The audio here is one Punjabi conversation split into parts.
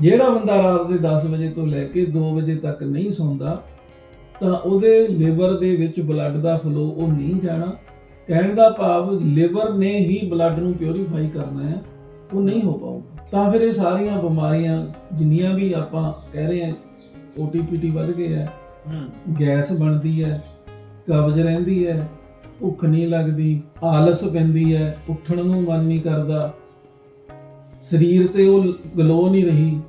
ਜਿਹੜਾ ਬੰਦਾ ਰਾਤ ਦੇ 10 ਵਜੇ ਤੋਂ ਲੈ ਕੇ 2 ਵਜੇ ਤੱਕ ਨਹੀਂ ਸੌਂਦਾ ਤਾਂ ਉਹਦੇ ਲਿਵਰ ਦੇ ਵਿੱਚ ਬਲੱਡ ਦਾ ਫਲੋ ਉਹ ਨਹੀਂ ਜਾਣਾ। ਕਹਿਣ ਦਾ ਭਾਵ ਲਿਵਰ ਨੇ ਹੀ ਬਲੱਡ ਨੂੰ ਪਿਉਰੀਫਾਈ ਕਰਨਾ ਹੈ ਉਹ ਨਹੀਂ ਹੋ ਪਾਊਗਾ। ਤਾਂ ਫਿਰ ਇਹ ਸਾਰੀਆਂ ਬਿਮਾਰੀਆਂ ਜਿੰਨੀਆਂ ਵੀ ਆਪਾਂ ਕਹਿ ਰਹੇ ਹਾਂ ਓਟੀਪੀਟੀ ਵੱਧ ਗਏ ਹੈ ਗੈਸ ਬਣਦੀ ਹੈ ਕਬਜ਼ ਰਹਿੰਦੀ ਹੈ ਭੁੱਖ ਨਹੀਂ ਲੱਗਦੀ ਆਲਸ ਪੈਂਦੀ ਹੈ ਉੱਠਣ ਨੂੰ ਮਨ ਨਹੀਂ ਕਰਦਾ ਸਰੀਰ ਤੇ ਉਹ ਗਲੋ ਨਹੀਂ ਰਹੀ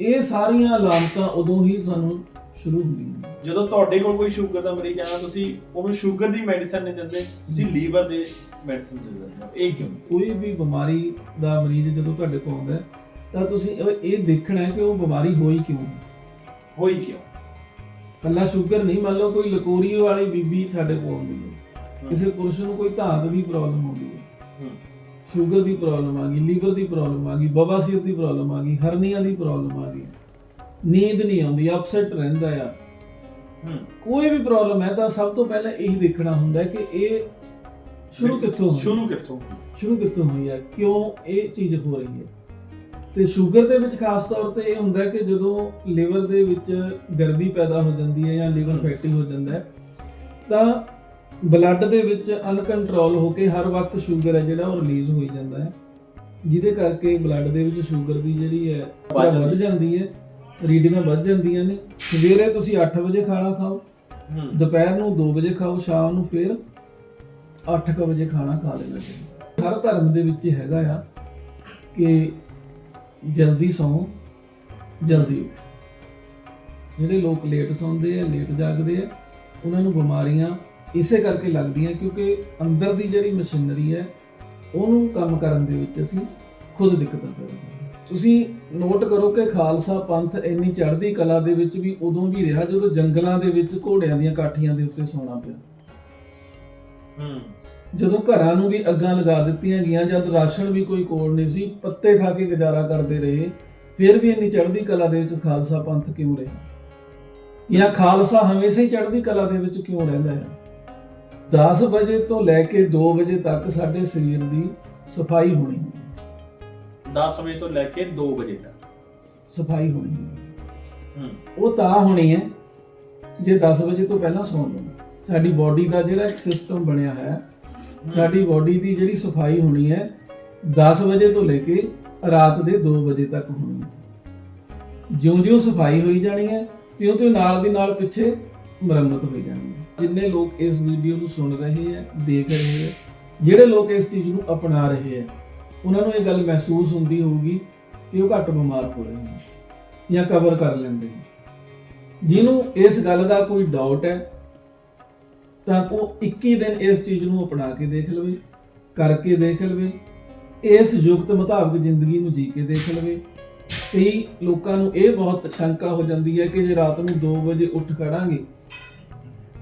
ਇਹ ਸਾਰੀਆਂ ਅਲਾਮਤਾਂ ਉਦੋਂ ਹੀ ਸਾਨੂੰ ਸ਼ੁਰੂ ਹੁੰਦੀਆਂ ਜਦੋਂ ਤੁਹਾਡੇ ਕੋਲ ਕੋਈ ਸ਼ੂਗਰ ਦਾ ਮਰੀਜ਼ ਆਣਾ ਤੁਸੀਂ ਉਹਨੂੰ ਸ਼ੂਗਰ ਦੀ ਮੈਡੀਸਨ ਨਹੀਂ ਦਿੰਦੇ ਤੁਸੀਂ ਲੀਵਰ ਦੇ ਮੈਡੀਸਨ ਦੇ ਦਿੰਦੇ ਹੋ। ਇਹ ਕਿਉਂ? ਕੋਈ ਵੀ ਬਿਮਾਰੀ ਦਾ ਮਰੀਜ਼ ਜਦੋਂ ਤੁਹਾਡੇ ਕੋਲ ਆਉਂਦਾ ਤਾਂ ਤੁਸੀਂ ਇਹ- ਦੇਖਣਾ ਹੈ ਕਿ ਉਹ ਬਿਮਾਰੀ ਹੋਈ ਕਿਉਂ। ਹੋਈ ਕਿਉਂ? ਕੱਲਾ ਸ਼ੂਗਰ ਨਹੀਂ ਮੰਨ ਲਓ ਕੋਈ ਲਕੋਰੀ ਵਾਲੀ ਬੀਬੀ ਸਾਡੇ ਕੋਲ ਆਉਂਦੀ ਹੈ। ਕਿਸੇ ਪੁਰਸ਼ ਨੂੰ ਕੋਈ ਧਾਤ ਦੀ ਪ੍ਰੋਬਲਮ ਆਉਂਦੀ ਹੈ। ਹੂੰ। ਸ਼ੂਗਰ ਦੀ ਪ੍ਰੋਬਲਮ ਆ ਗਈ ਲੀਵਰ ਦੀ ਪ੍ਰੋਬਲਮ ਆ ਗਈ ਬਵਾਸੀਰ ਦੀ ਪ੍ਰੋਬਲਮ ਆ ਗਈ ਹਰਨੀਆਂ ਦੀ ਪ੍ਰੋਬਲਮ ਆ ਗਈ। ਨੀਂਦ ਨਹੀਂ ਆਉਂਦੀ ਅਪਸੈਟ ਰਹਿੰਦਾ ਆ। ਕੋਈ ਵੀ ਪ੍ਰੋਬਲਮ ਹੈ ਤਾਂ ਸਭ ਤੋਂ ਪਹਿਲਾਂ ਇਹੀ ਦੇਖਣਾ ਹੁੰਦਾ ਹੈ ਕਿ ਇਹ ਸ਼ੁਰੂ ਕਿੱਥੋਂ ਹੋਈ? ਸ਼ੁਰੂ ਕਿੱਥੋਂ ਸ਼ੁਰੂ ਕਿੱਥੋਂ ਹੋਈ ਹੈ ਕਿਉਂ ਇਹ ਚੀਜ਼ ਹੋ ਰਹੀ ਹੈ? ਤੇ ਸ਼ੂਗਰ ਦੇ ਵਿੱਚ ਖਾਸ ਤੌਰ ਤੇ ਇਹ ਹੁੰਦਾ ਹੈ ਕਿ ਜਦੋਂ ਲਿਵਰ ਦੇ ਵਿੱਚ ਗਰਮੀ ਪੈਦਾ ਹੋ ਜਾਂਦੀ ਹੈ ਜਾਂ ਲਿਵਰ ਫੈਟੀ ਹੋ ਜਾਂਦਾ ਹੈ ਤਾਂ ਬਲੱਡ ਦੇ ਵਿੱਚ ਅਨਕੰਟਰੋਲ ਹੋ ਕੇ ਹਰ ਵਕਤ ਸ਼ੂਗਰ ਹੈ ਜਿਹੜਾ ਉਹ ਰਿਲੀਜ਼ ਹੋਈ ਜਾਂਦਾ ਹੈ। ਜਿਹਦੇ ਕਰਕੇ ਬਲੱਡ ਦੇ ਵਿੱਚ ਸ਼ੂਗਰ ਦੀ ਜਿਹੜੀ ਹੈ ਵੱਧ ਜਾਂਦੀ ਹੈ। ਰੀਡਿੰਗਾਂ ਵੱਧ ਜਾਂਦੀਆਂ ਨੇ। ਸਵੇਰੇ ਤੁਸੀਂ 8 ਵਜੇ ਖਾਣਾ ਖਾਓ। ਦੁਪਹਿਰ ਨੂੰ 2 ਵਜੇ ਖਾਓ ਸ਼ਾਮ ਨੂੰ ਫਿਰ 8 ਵਜੇ ਖਾਣਾ ਖਾ ਲੈਣਾ ਚਾਹੀਦਾ। ਹਰ ਧਰਮ ਦੇ ਵਿੱਚ ਹੈਗਾ ਆ ਕਿ ਜਲਦੀ ਸੌਂ ਜਲਦੀ ਉੱਠ। ਜਿਹੜੇ ਲੋਕ ਲੇਟ ਸੌਂਦੇ ਆ ਲੇਟ ਜਾਗਦੇ ਆ ਉਹਨਾਂ ਨੂੰ ਬਿਮਾਰੀਆਂ ਇਸੇ ਕਰਕੇ ਲੱਗਦੀਆਂ ਕਿਉਂਕਿ ਅੰਦਰ ਦੀ ਜਿਹੜੀ ਮਸ਼ੀਨਰੀ ਹੈ ਉਹਨੂੰ ਕੰਮ ਕਰਨ ਦੇ ਵਿੱਚ ਅਸੀਂ ਖੁਦ ਦਿੱਕਤਾਂ ਪੈਦਾ ਕਰਦੇ ਹਾਂ। ਤੁਸੀਂ ਨੋਟ ਕਰੋ ਕਿ ਖਾਲਸਾ ਪੰਥ ਇੰਨੀ ਚੜ੍ਹਦੀ ਕਲਾ ਦੇ ਵਿੱਚ ਵੀ ਉਦੋਂ ਵੀ ਰਿਹਾ ਜਦੋਂ ਜੰਗਲਾਂ ਦੇ ਵਿੱਚ ਘੋੜਿਆਂ ਦੀਆਂ ਕਾਠੀਆਂ ਦੇ ਉੱਤੇ ਸੌਣਾ ਪਿਆ। ਹੂੰ। ਜਦੋਂ ਘਰਾਂ ਨੂੰ ਵੀ ਅੱਗਾਂ ਲਗਾ ਦਿੱਤੀਆਂ ਗਈਆਂ ਜਦ ਰਾਸ਼ਨ ਵੀ ਕੋਈ ਕੋਲ ਨਹੀਂ ਸੀ ਪੱਤੇ ਖਾ ਕੇ ਗੁਜ਼ਾਰਾ ਕਰਦੇ ਰਹੇ ਫਿਰ ਵੀ ਇੰਨੀ ਚੜ੍ਹਦੀ ਕਲਾ ਦੇ ਵਿੱਚ ਖਾਲਸਾ ਪੰਥ ਕਿਉਂ ਰਿਹਾ? ਜਾਂ ਖਾਲਸਾ ਹਮੇਸ਼ਾ ਹੀ ਚੜ੍ਹਦੀ ਕਲਾ ਦੇ ਵਿੱਚ ਕਿਉਂ ਰਹਿੰਦਾ ਹੈ? 10 ਵਜੇ ਤੋਂ ਲੈ ਕੇ 2 ਵਜੇ ਤੱਕ ਸਾਡੇ ਸਰੀਰ ਦੀ ਸਫ਼ਾਈ ਹੋਣੀ ਹੈ। 10 ਵਜੇ ਤੋਂ ਲੈ ਕੇ 2 ਵਜੇ ਤੱਕ। ਸਫ਼ਾਈ ਹੋਣੀ ਹੈ। ਹੂੰ। ਉਹ ਤਾਂ ਹੋਣੀ ਹੈ ਜੇ 10 ਵਜੇ ਤੋਂ ਪਹਿਲਾਂ ਸੌਂ ਲਓ ਸਾਡੀ ਬਾਡੀ ਦਾ ਜਿਹੜਾ ਇੱਕ ਸਿਸਟਮ ਬਣਿਆ ਹੈ ਸਾਡੀ ਬਾਡੀ ਦੀ ਜਿਹੜੀ ਸਫ਼ਾਈ ਹੋਣੀ ਹੈ 10 ਵਜੇ ਤੋਂ ਲੈ ਕੇ ਰਾਤ ਦੇ 2 ਵਜੇ ਤੱਕ ਹੋਣੀ ਹੈ। ਜਿਉਂ-ਜਿਉਂ ਸਫ਼ਾਈ ਹੋਈ ਜਾਣੀ ਹੈ ਤਿਉਂ-ਤਿਉਂ ਨਾਲ ਦੀ ਨਾਲ ਪਿੱਛੇ ਮੁਰੰਮਤ ਹੋਈ ਜਾਣੀ ਹੈ। ਜਿੰਨੇ ਲੋਕ ਇਸ ਵੀਡੀਓ ਨੂੰ ਸੁਣ ਰਹੇ ਹੈ ਦੇਖ ਰਹੇ ਹੈ ਜਿਹੜੇ ਲੋਕ ਇਸ ਚੀਜ਼ ਨੂੰ ਅਪਣਾ ਰਹੇ ਹੈ ਉਹਨਾਂ ਨੂੰ ਇਹ ਗੱਲ ਮਹਿਸੂਸ ਹੁੰਦੀ ਹੋਊਗੀ ਕਿ ਉਹ ਘੱਟ ਬਿਮਾਰ ਹੋ ਰਹੇ ਨੇ ਜਾਂ ਕਵਰ ਕਰ ਲੈਂਦੇ ਨੇ। ਜਿਹਨੂੰ ਇਸ ਗੱਲ ਦਾ ਕੋਈ ਡਾਊਟ ਹੈ, ਤਾਂ ਉਹ 21 ਦਿਨ ਇਸ ਚੀਜ਼ ਨੂੰ ਅਪਣਾ ਕੇ ਦੇਖ ਲਵੇ, ਕਰਕੇ ਦੇਖ ਲਵੇ, ਇਸ ਯੁਕਤ ਮੁਤਾਬਕ ਜ਼ਿੰਦਗੀ ਨੂੰ ਜੀ ਕੇ ਦੇਖ ਲਵੇ। ਕਈ ਲੋਕਾਂ ਨੂੰ ਇਹ ਬਹੁਤ ਸ਼ੰਕਾ ਹੋ ਜਾਂਦੀ ਹੈ ਕਿ ਜੇ ਰਾਤ ਨੂੰ 2 ਵਜੇ ਉੱਠ ਖੜਾਂਗੇ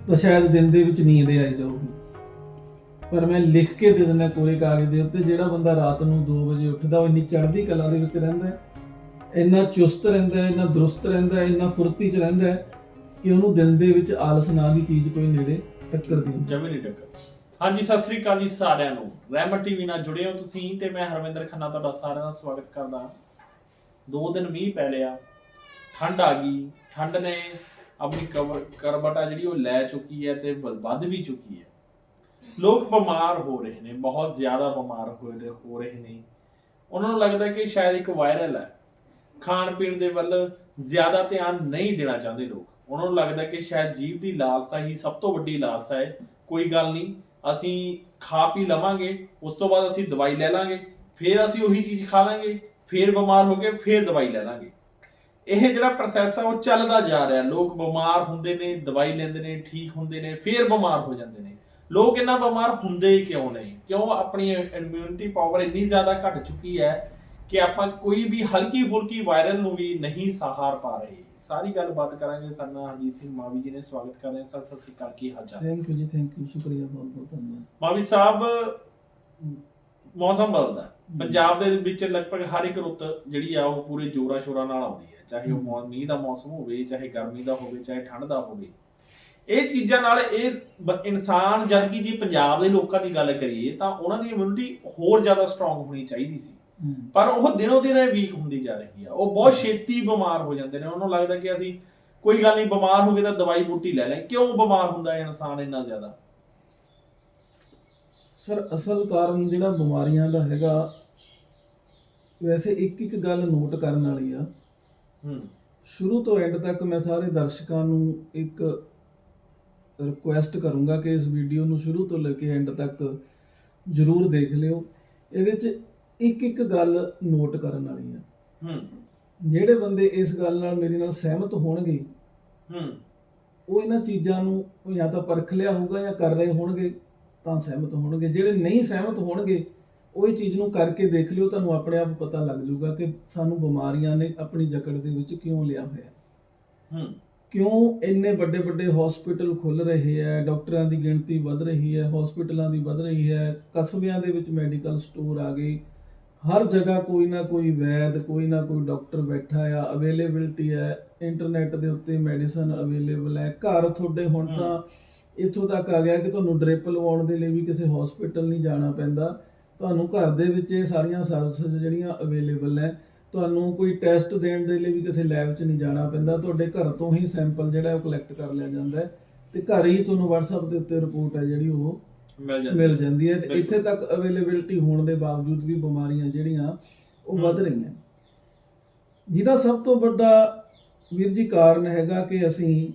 ਤਾਂ ਸ਼ਾਇਦ ਦਿਨ ਦੇ ਵਿੱਚ ਨੀਂਦ ਆਈ ਜਾਊਗੀ। ਪਰ ਮੈਂ ਲਿਖ ਕੇ ਦੇ ਦਿੰਦਾ ਕੋਰੇ ਕਾਗਜ਼ ਦੇ ਉੱਤੇ, ਜਿਹੜਾ ਬੰਦਾ ਰਾਤ ਨੂੰ 2 ਵਜੇ ਉੱਠਦਾ, ਉਹ ਇੰਨੀ ਚੜ੍ਹਦੀ ਕਲਾ ਦੇ ਵਿੱਚ ਰਹਿੰਦਾ ਹੈ। ਇੰਨਾ ਚੁਸਤ ਰਹਿੰਦਾ ਹੈ, ਇੰਨਾ ਦਰੁਸਤ ਰਹਿੰਦਾ ਹੈ, ਇੰਨਾ ਫੁਰਤੀ ਚ ਰਹਿੰਦਾ ਹੈ ਕਿ ਉਹਨੂੰ ਦਿਨ ਦੇ ਵਿੱਚ ਆਲਸ ਨਾਂ ਦੀ ਚੀਜ਼ ਕੋਈ ਨੇੜੇ ਟੱਕਰਦੀ ਨਹੀਂ ਜਮੀ ਨਹੀਂ ਟੱਕਰ। ਹਾਂਜੀ, ਸਤਿ ਸ੍ਰੀ ਅਕਾਲ ਜੀ ਸਾਰਿਆਂ ਨੂੰ। ਰਹਿਮਤ ਟੀਵੀ ਨਾਲ ਜੁੜੇ ਹੋ ਤੁਸੀਂ ਤੇ ਮੈਂ ਹਰਵਿੰਦਰ ਖੰਨਾ ਤੁਹਾਡਾ ਸਾਰਿਆਂ ਦਾ ਸਵਾਗਤ ਕਰਦਾ। ਹਾਂ। ਦੋ ਦਿਨ ਮੀਂਹ ਪੈ ਲਿਆ, ਠੰਡ ਆ ਗਈ, ਠੰਡ ਨੇ ਆਪਣੀ ਕਵਰ ਕਰਬਟਾ ਜਿਹੜੀ ਉਹ ਲੈ ਚੁੱਕੀ ਹੈ ਤੇ ਵੱਧ ਵੀ ਚੁੱਕੀ ਹੈ। ਲੋਕ ਬਿਮਾਰ ਹੋ ਰਹੇ ਨੇ, ਬਹੁਤ ਜ਼ਿਆਦਾ ਬਿਮਾਰ ਹੋ ਰਹੇ ਹੋ ਰਹੇ ਨੇ। ਉਹਨਾਂ ਨੂੰ ਲੱਗਦਾ ਕਿ ਸ਼ਾਇਦ ਇੱਕ ਵਾਇਰਲ ਹੈ। ਖਾਣ ਪੀਣ ਦੇ ਵੱਲ ਜ਼ਿਆਦਾ ਧਿਆਨ ਨਹੀਂ ਦੇਣਾ ਚਾਹੁੰਦੇ ਲੋਕ। ਉਹਨਾਂ ਨੂੰ ਲੱਗਦਾ ਕਿ ਸ਼ਾਇਦ ਜੀਭ ਦੀ ਲਾਲਸਾ ਹੀ ਸਭ ਤੋਂ ਵੱਡੀ ਲਾਲਸਾ ਹੈ। ਕੋਈ ਗੱਲ ਨਹੀਂ, ਅਸੀਂ ਖਾ ਪੀ ਲਵਾਂਗੇ, ਉਸ ਤੋਂ ਬਾਅਦ ਅਸੀਂ ਦਵਾਈ ਲੈ ਲਾਂਗੇ, ਫਿਰ ਅਸੀਂ ਉਹੀ ਚੀਜ਼ ਖਾ ਲਾਂਗੇ, ਫਿਰ ਬਿਮਾਰ ਹੋ ਕੇ ਫਿਰ ਦਵਾਈ ਲੈ ਲਾਂਗੇ। ਇਹ ਜਿਹੜਾ ਪ੍ਰੋਸੈਸ ਆ ਉਹ ਚੱਲਦਾ ਜਾ ਰਿਹਾ। ਲੋਕ ਬਿਮਾਰ ਹੁੰਦੇ ਨੇ ਦਵਾਈ ਲੈਂਦੇ ਨੇ ਠੀਕ ਹੁੰਦੇ ਨੇ ਫਿਰ ਬਿਮਾਰ ਹੋ ਜਾਂਦੇ ਨੇ। ਲੋਕ ਇੰਨਾ ਬਿਮਾਰ ਹੁੰਦੇ ਹੀ ਕਿਉਂ ਨਹੀਂ? ਕਿਉਂ ਆਪਣੀ ਇਮਿਊਨਿਟੀ ਪਾਵਰ ਇੰਨੀ ਜ਼ਿਆਦਾ ਘਟ ਚੁੱਕੀ ਹੈ ਕਿ ਆਪਾਂ ਕੋਈ ਵੀ ਹਲਕੀ ਫੁਲਕੀ ਵਾਇਰਲ ਨੂੰ ਵੀ ਨਹੀਂ ਸਹਾਰ ਪਾ ਰਹੇ? ਸਾਰੀ ਗੱਲਬਾਤ ਕਰਾਂਗੇ। ਸਾਡਾ ਹਰਜੀਤ ਸਿੰਘ ਮਾਵੀ ਜੀ ਨੇ ਸਵਾਗਤ ਕਰ ਰਹੇ ਹਾਂ। ਸਰ ਸਤਿ ਸ਼੍ਰੀ ਅਕਾਲ। ਕੀ ਹਾਲ ਚਾਲ? ਥੈਂਕ ਯੂ ਜੀ ਥੈਂਕ ਯੂ ਸ਼ੁਕਰੀਆ ਬਹੁਤ ਬਹੁਤ ਧੰਨਵਾਦ। ਮਾਵੀ ਸਾਹਿਬ ਮੌਸਮ ਬਦਲਦਾ। ਪੰਜਾਬ ਦੇ ਵਿੱਚ ਲਗਭਗ ਹਰ ਇੱਕ ਰੁੱਤ ਜਿਹੜੀ ਆ ਉਹ ਪੂਰੇ ਜੋਰਾਂ ਸ਼ੋਰਾਂ ਨਾਲ ਆਉਂਦੀ ਹੈ ਚਾਹੇ ਉਹ। ਮੌ- ਮੀਂਹ ਦਾ ਮੌਸਮ ਹੋਵੇ ਚਾਹੇ ਗਰਮੀ ਦਾ ਹੋਵੇ ਚਾਹੇ ਠੰਡ ਦਾ ਹੋਵੇ। ਇਹ ਚੀਜ਼ਾਂ ਨਾਲ ਇਹ ਬ- ਇਨਸਾਨ ਜਦ ਕਿ ਜੇ ਪੰਜਾਬ ਦੇ ਲੋਕਾਂ ਦੀ ਗੱਲ ਕਰੀਏ ਤਾਂ ਉਹਨਾਂ ਦੀ ਇਮਿਊਨਿਟੀ ਹੋਰ ਜ਼ਿਆਦਾ ਸਟਰੋਂਗ ਹੋਣੀ ਚਾਹੀਦੀ ਸੀ। ਪਰ ਉਹ ਦਿਨੋ ਦਿਨ ਵੀਕ ਹੁੰਦੀ ਜਾ ਰਹੀ ਆ। ਉਹ ਬਹੁਤ ਛੇਤੀ ਬਿਮਾਰ ਹੋ ਜਾਂਦੇ ਨੇ। ਉਹਨੂੰ ਲੱਗਦਾ ਕਿ ਅਸੀਂ ਕੋਈ ਗੱਲ ਨਹੀਂ ਬਿਮਾਰ ਹੋ ਗਏ ਤਾਂ ਦਵਾਈ ਬੂਟੀ ਲੈ ਲੈ। ਕਿਉਂ ਬਿਮਾਰ ਹੁੰਦਾ ਹੈ ਇਨਸਾਨ ਇੰਨਾ ਜ਼ਿਆਦਾ? ਸਰ ਅਸਲ ਕਾਰਨ ਜਿਹੜਾ ਬਿਮਾਰੀਆਂ ਦਾ ਹੈਗਾ ਵੈਸੇ ਇੱਕ ਇੱਕ ਗੱਲ ਨੋਟ ਕਰਨ ਵਾਲੀ ਆ। ਹੂੰ। ਸ਼ੁਰੂ ਤੋਂ ਐਂਡ ਤੱਕ ਮੈਂ ਸਾਰੇ ਦਰਸ਼ਕਾਂ ਨੂੰ ਇੱਕ ਰਿਕੁਐਸਟ ਕਰੂੰਗਾ ਕਿ ਇਸ ਵੀਡੀਓ ਨੂੰ ਸ਼ੁਰੂ ਤੋਂ ਲੈ ਕੇ ਐਂਡ ਤੱਕ ਜਰੂਰ ਦੇਖ ਲਿਓ। ਇਹਦੇ 'ਚ ਇੱਕ ਇੱਕ ਗੱਲ ਨੋਟ ਕਰਨ ਵਾਲੀ ਆ। ਹੂੰ। ਜਿਹੜੇ ਬੰਦੇ ਇਸ ਗੱਲ ਨਾਲ ਮੇਰੇ ਨਾਲ ਸਹਿਮਤ ਹੋਣਗੇ ਹੂੰ। ਉਹ ਇਹਨਾਂ ਚੀਜ਼ਾਂ ਨੂੰ ਜਾਂ ਤਾਂ ਪਰਖ ਲਿਆ ਹੋਊਗਾ ਜਾਂ ਕਰ ਰਹੇ ਹੋਣਗੇ ਤਾਂ ਸਹਿਮਤ ਹੋਣਗੇ। ਜਿਹੜੇ ਨਹੀਂ ਸਹਿਮਤ ਹੋਣਗੇ ਉਹ ਇਹ ਚੀਜ਼ ਨੂੰ ਕਰਕੇ ਦੇਖ ਲਿਓ ਤੁਹਾਨੂੰ ਆਪਣੇ ਆਪ ਪਤਾ ਲੱਗ ਜਾਊਗਾ ਕਿ ਸਾਨੂੰ ਬਿਮਾਰੀਆਂ ਨੇ ਆਪਣੀ ਜਕੜ ਦੇ ਵਿੱਚ ਕਿਉਂ ਲਿਆ ਹੋਇਆ। ਹੂੰ। ਕਿਉਂ ਇੰਨੇ ਵੱਡੇ ਵੱਡੇ ਹਸਪੀਟਲ ਖੁੱਲ ਰਹੇ ਹੈ ਡਾਕਟਰਾਂ ਦੀ ਗਿਣਤੀ ਵੱਧ ਰਹੀ ਹੈ ਹਸਪੀਟਲਾਂ ਦੀ ਵੱਧ ਰਹੀ ਹੈ ਕਸਬਿਆਂ ਦੇ ਵਿੱਚ ਮੈਡੀਕਲ ਸਟੋਰ ਆ ਗਏ। ਹਰ ਜਗ੍ਹਾ ਕੋਈ ਨਾ ਕੋਈ ਵੈਦ ਕੋਈ ਨਾ ਕੋਈ ਡਾਕਟਰ ਬੈਠਾ ਆ ਅਵੇਲੇਬਿਲਟੀ ਹੈ ਇੰਟਰਨੈਟ ਦੇ ਉੱਤੇ ਮੈਡੀਸਨ ਅਵੇਲੇਬਲ ਹੈ। ਘਰ ਤੁਹਾਡੇ ਹੁਣ। ਤਾਂ ਇੱਥੋਂ ਤੱਕ ਆ ਗਿਆ ਕਿ ਤੁਹਾਨੂੰ ਡ੍ਰਿਪ ਲਵਾਉਣ ਦੇ ਲਈ ਵੀ ਕਿਸੇ ਹਸਪੀਟਲ ਨਹੀਂ ਜਾਣਾ ਪੈਂਦਾ। ਤੁਹਾਨੂੰ ਘਰ ਦੇ ਵਿੱਚ ਇਹ ਸਾਰੀਆਂ ਸਰਵਿਸਿਜ਼ ਜਿਹੜੀਆਂ ਅਵੇਲੇਬਲ ਹੈ ਤੁਹਾਨੂੰ ਕੋਈ ਟੈਸਟ ਦੇਣ ਦੇ ਲਈ ਵੀ ਕਿਸੇ ਲੈਬ 'ਚ ਨਹੀਂ ਜਾਣਾ ਪੈਂਦਾ ਤੁਹਾਡੇ ਘਰ ਤੋਂ ਹੀ ਸੈਂਪਲ ਜਿਹੜਾ ਉਹ ਕਲੈਕਟ ਕਰ ਲਿਆ ਜਾਂਦਾ ਹੈ ਤੇ ਘਰ ਹੀ ਤੁਹਾਨੂੰ WhatsApp ਦੇ ਉੱਤੇ ਰਿਪੋਰਟ ਹੈ ਜਿਹੜੀ ਉਹ ਮਿਲ ਜਾਂਦੀ ਮਿਲ ਜਾਂਦੀ ਹੈ ਤੇ। ਇੱਥੇ ਤੱਕ ਅਵੇਲੇਬਿਲਟੀ ਹੋਣ ਦੇ ਬਾਵਜੂਦ ਵੀ ਬਿਮਾਰੀਆਂ ਜਿਹੜੀਆਂ ਉਹ ਵੱਧ। ਰਹੀਆਂ ਜਿਹਦਾ ਸਭ ਤੋਂ ਵੱਡਾ ਵੀਰ ਜੀ ਕਾਰਨ ਹੈਗਾ ਕਿ ਅਸੀਂ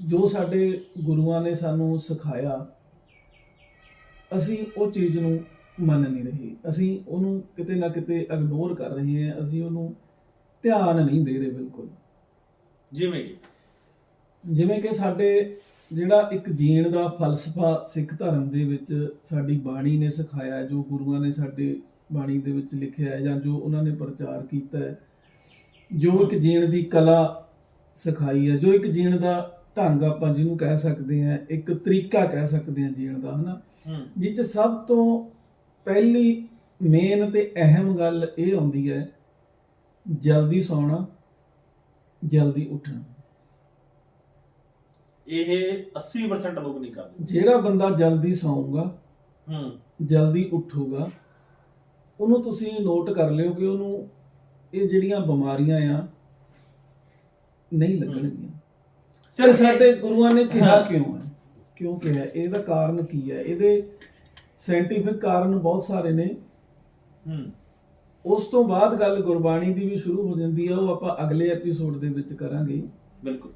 ਜੋ ਸਾਡੇ ਗੁਰੂਆਂ ਨੇ ਸਾਨੂੰ ਸਿਖਾਇਆ ਅਸੀਂ ਉਹ ਚੀਜ਼ ਨੂੰ ਮੰਨ ਨਹੀਂ ਰਹੇ। ਅਸੀਂ ਉਹਨੂੰ ਕਿਤੇ ਨਾ ਕਿਤੇ ਇਗਨੋਰ ਕਰ ਰਹੇ ਹਾਂ। ਅਸੀਂ ਉਹਨੂੰ ਧਿਆਨ ਨਹੀਂ ਦੇ ਰਹੇ ਬਿਲਕੁਲ। ਜਿਵੇਂ ਕਿ? ਜਿਵੇਂ ਕਿ ਸਾਡੇ ਜਿਹੜਾ ਇੱਕ ਜੀਣ ਦਾ ਫਲਸਫਾ ਸਿੱਖ ਧਰਮ ਦੇ ਵਿੱਚ ਸਾਡੀ ਬਾਣੀ ਨੇ ਸਿਖਾਇਆ ਜੋ ਗੁਰੂਆਂ ਨੇ ਸਾਡੇ ਬਾਣੀ ਦੇ ਵਿੱਚ ਲਿਖਿਆ ਹੈ ਜਾਂ ਜੋ ਉਹਨਾਂ ਨੇ ਪ੍ਰਚਾਰ ਕੀਤਾ ਹੈ ਜੋ ਇੱਕ ਜੀਣ ਦੀ ਕਲਾ ਸਿਖਾਈ ਹੈ ਜੋ ਇੱਕ ਜੀਣ ਦਾ ਢੰਗ ਆਪਾਂ ਜਿਹਨੂੰ ਕਹਿ ਸਕਦੇ ਹਾਂ ਇੱਕ ਤਰੀਕਾ ਕਹਿ ਸਕਦੇ ਹਾਂ ਜੀਣ ਦਾ ਹਨਾ? ਜਿਸ 'ਚ ਸਭ ਤੋਂ ਪਹਿਲੀ ਮੇਨ ਤੇ ਅਹਿਮ ਗੱਲ ਇਹ ਆਉਂਦੀ ਹੈ ਜਲਦੀ ਸੌਣਾ ਜਲਦੀ ਉੱਠਣਾ। ਇਹ 80% ਲੋਕ ਨਹੀਂ ਕਰਦੇ। ਜਿਹੜਾ ਬੰਦਾ ਜਲਦੀ ਸੌਂਗਾ ਹੂੰ। ਜਲਦੀ ਉੱਠੂਗਾ ਉਹਨੂੰ ਤੁਸੀਂ ਨੋਟ ਕਰ ਲਿਓ ਕਿ ਉਹਨੂੰ ਇਹ ਜਿਹੜੀਆਂ ਬਿਮਾਰੀਆਂ ਆ ਨਹੀਂ ਲੱਗਣਗੀਆਂ। ਸਿਰ ਸਾਡੇ ਗੁਰੂਆਂ ਨੇ ਕਿਹਾ। ਕਿਉਂ ਹੈ? ਕਿਉਂ ਕਿਹਾ? ਇਹਦਾ ਕਾਰਨ ਕੀ ਹੈ? ਇਹਦੇ ਸਾਇੰਟੀਫਿਕ ਕਾਰਨ ਬਹੁਤ ਸਾਰੇ ਨੇ। ਹੂੰ। ਉਸ ਤੋਂ ਬਾਅਦ ਗੱਲ ਗੁਰਬਾਣੀ ਦੀ ਵੀ ਸ਼ੁਰੂ ਹੋ ਜਾਂਦੀ ਹੈ ਉਹ ਆਪਾਂ ਅਗਲੇ ਐਪੀਸੋਡ ਦੇ ਵਿੱਚ ਕਰਾਂਗੇ। ਬਿਲਕੁਲ।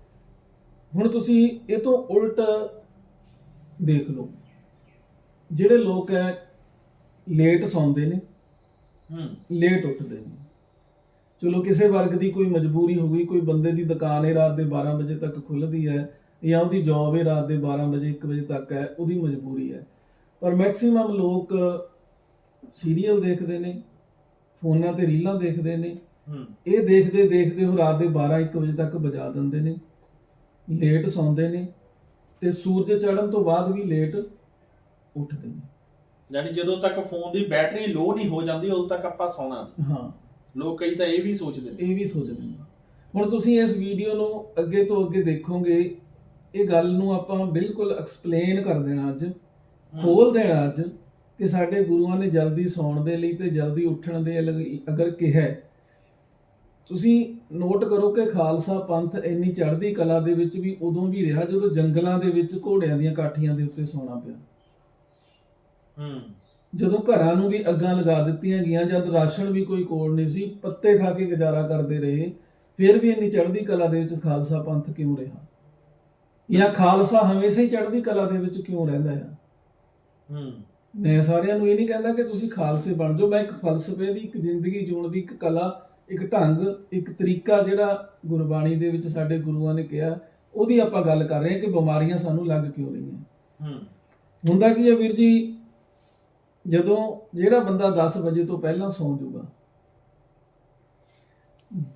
ਹੁਣ ਤੁਸੀਂ ਇਹ ਤੋਂ ਉਲਟ ਦੇਖ ਲਓ। ਜਿਹੜੇ ਲੋਕ ਹੈ ਲੇਟ ਸੌਂਦੇ ਨੇ। ਹੂੰ। ਲੇਟ ਉੱਠਦੇ ਨੇ। ਚਲੋ ਕਿਸੇ ਵਰਗ ਦੀ ਕੋਈ ਮਜਬੂਰੀ ਹੋ ਗਈ ਕੋਈ ਬੰਦੇ ਦੀ ਦੁਕਾਨ ਹੈ ਰਾਤ ਦੇ 12 ਵਜੇ ਤੱਕ ਖੁੱਲਦੀ ਹੈ ਜਾਂ ਉਹਦੀ ਜੌਬ ਹੈ ਰਾਤ ਦੇ 12 ਵਜੇ 1 ਵਜੇ ਤੱਕ ਹੈ ਉਹਦੀ ਮਜਬੂਰੀ ਹੈ। ਪਰ ਮੈਕਸਿਮਮ ਲੋਕ ਸੀਰੀਅਲ ਦੇਖਦੇ ਨੇ ਫੋਨਾਂ ਤੇ ਰੀਲਾਂ ਦੇਖਦੇ ਨੇ ਇਹ ਦੇਖਦੇ ਦੇਖਦੇ ਉਹ ਰਾਤ ਦੇ 12 1 ਵਜੇ ਤੱਕ ਵਜਾ ਦਿੰਦੇ ਨੇ ਲੇਟ ਸੌਂਦੇ ਨੇ ਤੇ ਸੂਰਜ ਚੜ੍ਹਨ ਤੋਂ ਬਾਅਦ ਵੀ ਲੇਟ ਉੱਠਦੇ ਨੇ। ਯਾਨੀ ਜਦੋਂ ਤੱਕ ਫੋਨ ਦੀ ਬੈਟਰੀ ਲੋ ਨਹੀਂ ਹੋ ਜਾਂਦੀ ਉਦੋਂ ਤੱਕ ਆਪਾਂ ਸੌਣਾ ਨਹੀਂ। ਹਾਂ। ਲੋਕ ਕਈ ਤਾਂ ਇਹ ਵੀ ਸੋਚਦੇ ਨੇ। ਇਹ ਵੀ ਸੋਚਦੇ ਨੇ। ਹੁਣ ਤੁਸੀਂ ਇਸ ਵੀਡੀਓ ਨੂੰ ਅੱਗੇ ਤੋਂ ਅੱਗੇ ਦੇਖੋਗੇ ਇਹ ਗੱਲ ਨੂੰ ਆਪਾਂ ਬਿਲਕੁਲ ਐਕਸਪਲੇਨ ਕਰ ਦੇਣਾ ਅੱਜ ਖੋਲ ਦੇਣਾ ਅੱਜ ਕਿ ਸਾਡੇ ਗੁਰੂਆਂ ਨੇ ਜਲਦੀ ਸੌਣ ਦੇ ਲਈ ਤੇ ਜਲਦੀ ਉੱਠਣ ਦੇ ਲਈ ਅਗਰ ਕਿਹਾ ਤੁਸੀਂ ਨੋਟ ਕਰੋ ਕਿ ਖਾਲਸਾ ਪੰਥ ਇੰਨੀ ਚੜ੍ਹਦੀ ਕਲਾ ਦੇ ਵਿੱਚ ਵੀ ਉਦੋਂ ਵੀ ਰਿਹਾ ਜਦੋਂ ਜੰਗਲਾਂ ਦੇ ਵਿੱਚ ਘੋੜਿਆਂ ਦੀਆਂ ਕਾਠੀਆਂ ਦੇ ਉੱਤੇ ਸੌਣਾ ਪਿਆ। ਹੂੰ। ਜਦੋਂ ਘਰਾਂ ਨੂੰ ਵੀ ਅੱਗਾਂ ਲਗਾ ਦਿੱਤੀਆਂ ਗਈਆਂ ਜਦ ਰਾਸ਼ਨ ਵੀ ਕੋਈ ਕੋਲ ਨਹੀਂ ਸੀ ਪੱਤੇ ਖਾ ਕੇ ਗੁਜ਼ਾਰਾ ਕਰਦੇ ਰਹੇ ਫਿਰ ਵੀ ਇੰਨੀ ਚੜ੍ਹਦੀ ਕਲਾ ਦੇ ਵਿੱਚ ਖਾਲਸਾ ਪੰਥ ਕਿਉਂ ਰਿਹਾ? ਜਾਂ ਖਾਲਸਾ ਹਮੇਸ਼ਾ ਹੀ ਚੜ੍ਹਦੀ ਕਲਾ ਦੇ ਵਿੱਚ ਕਿਉਂ ਰਹਿੰਦਾ ਹੈ ਹੂੰ। ਮੈਂ ਸਾਰਿਆਂ ਨੂੰ ਇਹ ਨਹੀਂ ਕਹਿੰਦਾ ਕਿ ਤੁਸੀਂ ਖਾਲਸੇ ਬਣ ਜਾਓ। ਮੈਂ ਇੱਕ ਫਲਸਫੇ ਦੀ ਇੱਕ ਜ਼ਿੰਦਗੀ ਜਿਉਣ ਦੀ ਇੱਕ ਕਲਾ ਇੱਕ ਢੰਗ ਇੱਕ ਤਰੀਕਾ ਜਿਹੜਾ ਗੁਰਬਾਣੀ ਦੇ ਵਿੱਚ ਸਾਡੇ ਗੁਰੂਆਂ ਨੇ ਕਿਹਾ ਉਹਦੀ ਆਪਾਂ ਗੱਲ ਕਰ ਰਹੇ ਹਾਂ ਕਿ ਬਿਮਾਰੀਆਂ ਸਾਨੂੰ ਲੱਗ ਕਿਉਂ ਰਹੀਆਂ। ਹੂੰ। ਹੁੰਦਾ ਕੀ ਹੈ ਵੀਰ ਜੀ? ਜਦੋਂ ਜਿਹੜਾ ਬੰਦਾ 10 ਵਜੇ ਤੋਂ ਪਹਿਲਾਂ ਸੌਂ ਜਾਊਗਾ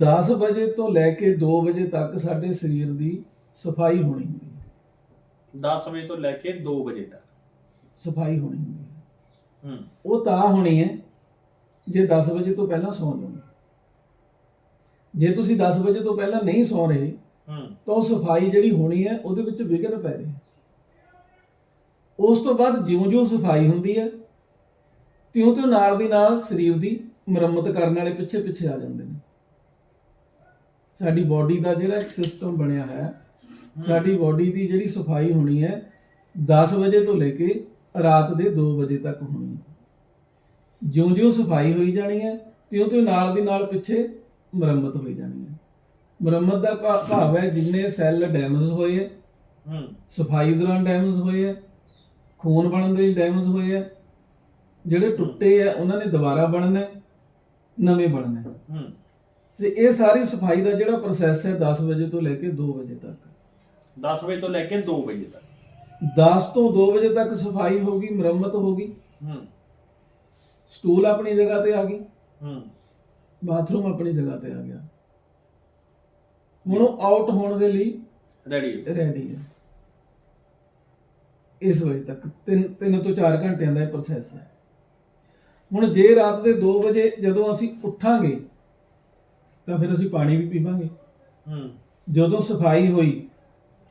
10 ਵਜੇ ਤੋਂ ਲੈ ਕੇ 2 ਵਜੇ ਤੱਕ ਸਾਡੇ ਸਰੀਰ ਦੀ ਸਫ਼ਾਈ ਹੋਣੀ ਹੁੰਦੀ ਹੈ। 10 ਵਜੇ ਤੋਂ ਲੈ ਕੇ 2 ਵਜੇ ਤੱਕ। ਸਫ਼ਾਈ ਹੋਣੀ ਹੁੰਦੀ ਹੈ। ਹੂੰ। ਉਹ ਤਾਂ ਹੋਣੀ ਹੈ ਜੇ 10 ਵਜੇ ਤੋਂ ਪਹਿਲਾਂ ਸੌਂ ਜਾਓਗੇ ਜੇ ਤੁਸੀਂ 10 ਵਜੇ ਤੋਂ ਪਹਿਲਾਂ ਨਹੀਂ ਸੌਂ ਰਹੇ ਹੂੰ। ਤਾਂ ਉਹ ਸਫ਼ਾਈ ਜਿਹੜੀ ਹੋਣੀ ਹੈ ਉਹਦੇ ਵਿੱਚ ਵਿਘਨ ਪੈ ਰਿਹਾ ਉਸ ਤੋਂ ਬਾਅਦ ਜਿਉਂ-ਜਿਉਂ ਸਫ਼ਾਈ ਹੁੰਦੀ ਹੈ ਤਿਉਂ ਤਿਉਂ ਨਾਲ ਦੀ ਨਾਲ ਸਰੀਰ ਦੀ ਮੁਰੰਮਤ ਕਰਨ ਵਾਲੇ ਪਿੱਛੇ ਪਿੱਛੇ ਆ ਜਾਂਦੇ ਨੇ। ਸਾਡੀ ਬਾਡੀ ਦਾ ਜਿਹੜਾ ਇੱਕ ਸਿਸਟਮ ਬਣਿਆ ਹੈ ਸਾਡੀ ਬਾਡੀ ਦੀ ਜਿਹੜੀ ਸਫ਼ਾਈ ਹੋਣੀ ਹੈ 10 ਵਜੇ ਤੋਂ ਲੈ ਕੇ ਰਾਤ ਦੇ 2 ਵਜੇ ਤੱਕ ਹੋਣੀ ਹੈ। ਜਿਉਂ-ਜਿਉਂ ਸਫ਼ਾਈ ਹੋਈ ਜਾਣੀ ਹੈ ਤਿਉਂ-ਤਿਉਂ ਨਾਲ ਦੀ ਨਾਲ ਪਿੱਛੇ ਮੁਰੰਮਤ ਹੋਈ ਜਾਣੀ ਹੈ। ਮੁਰੰਮਤ ਦਾ ਭਾਵ ਹੈ ਜਿੰਨੇ ਸੈੱਲ ਡੈਮੇਜ ਹੋਏ ਹੈ ਹੂੰ। ਸਫ਼ਾਈ ਦੌਰਾਨ ਡੈਮੇਜ ਹੋਏ ਹੈ ਖੂਨ ਬਣਨ ਦੇ ਲਈ ਡੈਮੇਜ ਹੋਏ ਹੈ ਜਿਹੜੇ ਟੁੱਟੇ ਆ ਉਹਨਾਂ ਨੇ ਦੁਬਾਰਾ ਬਣਨਾ ਹੈ, ਨਵੇਂ ਬਣਨਾ ਹੈ। ਹੂੰ। ਤੇ ਇਹ ਸਾਰੀ ਸਫ਼ਾਈ ਦਾ ਜਿਹੜਾ ਪ੍ਰੋਸੈਸ ਹੈ 10 ਵਜੇ ਤੋਂ ਲੈ ਕੇ 2 ਵਜੇ ਤੱਕ। 10 ਵਜੇ ਤੋਂ ਲੈ ਕੇ 2 ਵਜੇ ਤੱਕ। 10 ਤੋਂ 2 ਵਜੇ ਤੱਕ ਸਫ਼ਾਈ ਹੋਗੀ ਮੁਰੰਮਤ ਹੋਗੀ ਹੂੰ। ਸਟੂਲ ਆਪਣੀ ਜਗ੍ਹਾ ਤੇ ਆ ਗਈ। ਹੂੰ। ਬਾਥਰੂਮ ਆਪਣੀ ਜਗ੍ਹਾ ਤੇ ਆ ਗਿਆ। ਹੁਣ ਉਹ ਆਊਟ ਹੋਣ ਦੇ ਲਈ ਰੈਡੀ ਰੈਡੀ ਹੈ। ਇਸ ਵਜੇ ਤੱਕ 3 3 ਤੋਂ 4 ਘੰਟਿਆਂ ਦਾ ਇਹ ਪ੍ਰੋਸੈਸ ਹੈ। ਹੁਣ ਜੇ ਰਾਤ ਦੇ 2 ਵਜੇ ਜਦੋਂ ਅਸੀਂ ਉੱਠਾਂਗੇ ਤਾਂ ਫਿਰ ਅਸੀਂ ਪਾਣੀ ਵੀ ਪੀਵਾਂਗੇ। ਹੂੰ। ਜਦੋਂ ਸਫ਼ਾਈ ਹੋਈ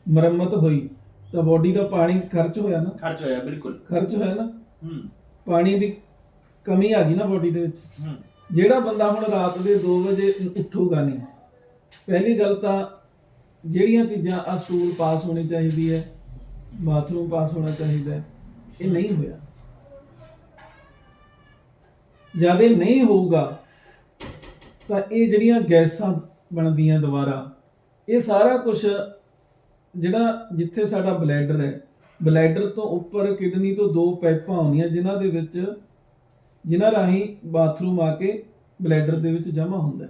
ਮੁਰੰਮਤ ਹੋਈ ਤਾਂ ਬਾਡੀ ਦਾ ਪਾਣੀ ਖਰਚ ਹੋਇਆ ਨਾ। ਖਰਚ ਹੋਇਆ ਬਿਲਕੁਲ। ਖਰਚ ਹੋਇਆ ਨਾ। ਹੂੰ। ਪਾਣੀ ਦੀ ਕਮੀ ਆ ਗਈ ਨਾ ਬਾਡੀ ਦੇ ਵਿੱਚ। ਹੂੰ। ਜਿਹੜਾ ਬੰਦਾ ਹੁਣ ਰਾਤ ਦੇ 2 ਵਜੇ ਉੱਠੂਗਾ ਨਹੀਂ ਪਹਿਲੀ ਗੱਲ ਤਾਂ ਜਿਹੜੀਆਂ ਚੀਜ਼ਾਂ ਆ ਸਟੂਲ ਪਾਸ ਹੋਣੀ ਚਾਹੀਦੀ ਹੈ ਬਾਥਰੂਮ ਪਾਸ ਹੋਣਾ ਚਾਹੀਦਾ ਇਹ ਨਹੀਂ ਹੋਇਆ। ਇਹ ਨਹੀਂ ਹੋਊਗਾ ਤਾਂ ਇਹ ਜਿਹੜੀਆਂ ਗੈਸਾਂ ਬਣਦੀਆਂ ਦੁਬਾਰਾ ਇਹ ਸਾਰਾ ਕੁਝ ਜਿਹੜਾ ਜਿੱਥੇ ਸਾਡਾ ਬਲੈਡਰ ਹੈ ਬਲੈਡਰ ਤੋਂ ਉੱਪਰ ਕਿਡਨੀ ਤੋਂ ਦੋ ਪਾਈਪਾਂ ਆਉਂਦੀਆਂ ਜਿਨ੍ਹਾਂ ਦੇ ਵਿੱਚ ਜਿਨ੍ਹਾਂ ਰਾਹੀਂ ਬਾਥਰੂਮ ਆ ਕੇ ਬਲੈਡਰ ਦੇ ਵਿੱਚ ਜਮ੍ਹਾਂ ਹੁੰਦਾ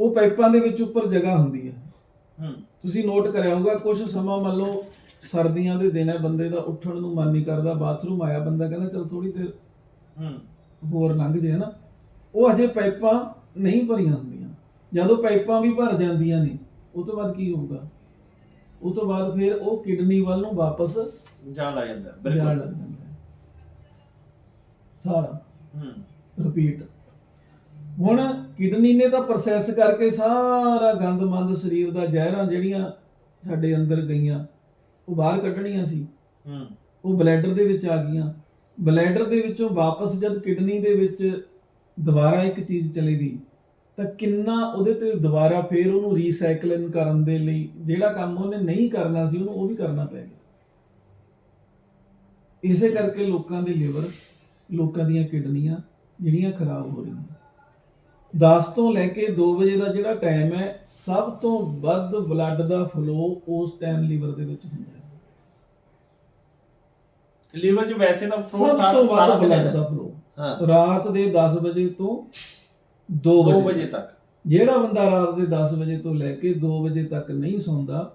ਉਹ ਪਾਈਪਾਂ ਦੇ ਵਿੱਚ ਉੱਪਰ ਜਗ੍ਹਾ ਹੁੰਦੀ ਹੈ। ਹੂੰ। ਤੁਸੀਂ ਨੋਟ ਕਰਿਆ ਹੋਊਗਾ ਕੁਝ ਸਮਾਂ ਮੰਨ ਲਓ ਸਰਦੀਆਂ ਦੇ ਦਿਨ ਹੈ ਬੰਦੇ ਦਾ ਉੱਠਣ ਨੂੰ ਮਨ ਨਹੀਂ ਕਰਦਾ ਬਾਥਰੂਮ ਆਇਆ ਬੰਦਾ ਕਹਿੰਦਾ ਚਲ ਥੋੜੀ ਦੇਰ ਹੂੰ। ਹੋਰ ਲੰਘ ਜੇ ਨਾ ਉਹ ਅਜੇ ਪਾਈਪਾਂ ਨਹੀਂ ਭਰੀਆਂ ਹੁੰਦੀਆਂ। ਜਦੋਂ ਪਾਈਪਾਂ ਵੀ ਭਰ ਜਾਂਦੀਆਂ ਨੇ ਉਹ ਤੋਂ ਬਾਅਦ ਕੀ ਹੋਊਗਾ? ਉਹ ਤੋਂ ਬਾਅਦ ਫਿਰ ਉਹ ਕਿਡਨੀ ਵੱਲ ਨੂੰ ਵਾਪਸ ਜਾਣ ਲੱਗ ਜਾਂਦਾ ਜਾਣ ਬਿਲਕੁਲ। ਲੱਗ ਜਾਂਦਾ। ਹੈ ਸਾਰਾ ਹੂੰ। ਰਿਪੀਟ ਹੁਣ ਕਿਡਨੀ ਨੇ ਤਾਂ ਪ੍ਰੋਸੈਸ ਕਰਕੇ ਸਾਰਾ ਗੰਦਮੰਦ ਸਰੀਰ ਦਾ ਜ਼ਹਿਰਾਂ ਜਿਹੜੀਆਂ ਸਾਡੇ ਅੰਦਰ ਗਈਆਂ ਉਹ ਬਾਹਰ ਕੱਢਣੀਆਂ ਸੀ। ਹੂੰ। ਉਹ ਬਲੈਡਰ ਦੇ ਵਿੱਚ ਆ ਗਈਆਂ। ਬਲੈਡਰ ਦੇ ਵਿੱਚੋਂ ਵਾਪਸ ਜਦ ਕਿਡਨੀ ਦੇ ਵਿੱਚ ਦੁਬਾਰਾ ਇੱਕ ਚੀਜ਼ ਚਲੀ ਗਈ, ਤਾਂ ਕਿੰਨਾ ਉਹਦੇ ਤੇ ਦੁਬਾਰਾ ਫੇਰ ਉਹਨੂੰ ਰੀਸਾਈਕਲਿੰਗ ਕਰਨ ਦੇ ਲਈ ਜਿਹੜਾ ਕੰਮ ਉਹਨੇ ਨਹੀਂ ਕਰਨਾ ਸੀ, ਉਹਨੂੰ ਉਹ ਵੀ ਕਰਨਾ ਪੈ ਗਿਆ। ਇਸੇ ਕਰਕੇ ਲੋਕਾਂ ਦੇ ਲਿਵਰ ਲੋਕਾਂ ਦੀਆਂ ਕਿਡਨੀਆਂ ਜਿਹੜੀਆਂ ਖਰਾਬ ਹੋ ਰਹੀਆਂ 10 ਤੋਂ ਲੈ ਕੇ 2 ਵਜੇ ਦਾ ਜਿਹੜਾ ਟਾਈਮ ਹੈ, ਸਭ ਤੋਂ ਵੱਧ ਬਲੱਡ ਦਾ ਫਲੋ ਉਸ ਟਾਈਮ ਲੀਵਰ ਦੇ ਵਿੱਚ ਹੁੰਦਾ ਹੈ। ਲੀਵਰ 'ਚ ਵੈਸੇ ਤਾਂ ਫਲੋ ਸਭ ਸਾਰਾ ਤੋਂ ਸਾਰਾ ਵੱਧ ਦਿਨ ਬਲੱਡ ਹੈ। ਦਾ ਫਲੋ ਹਾਂ। ਰਾਤ ਦੇ 10 ਵਜੇ ਤੋਂ 2 2 ਵਜੇ ਵਜੇ ਤੱਕ। ਜਿਹੜਾ ਬੰਦਾ ਰਾਤ ਦੇ 10 ਵਜੇ ਤੋਂ ਲੈ ਕੇ 2 ਵਜੇ ਤੱਕ ਨਹੀਂ ਸੌਂਦਾ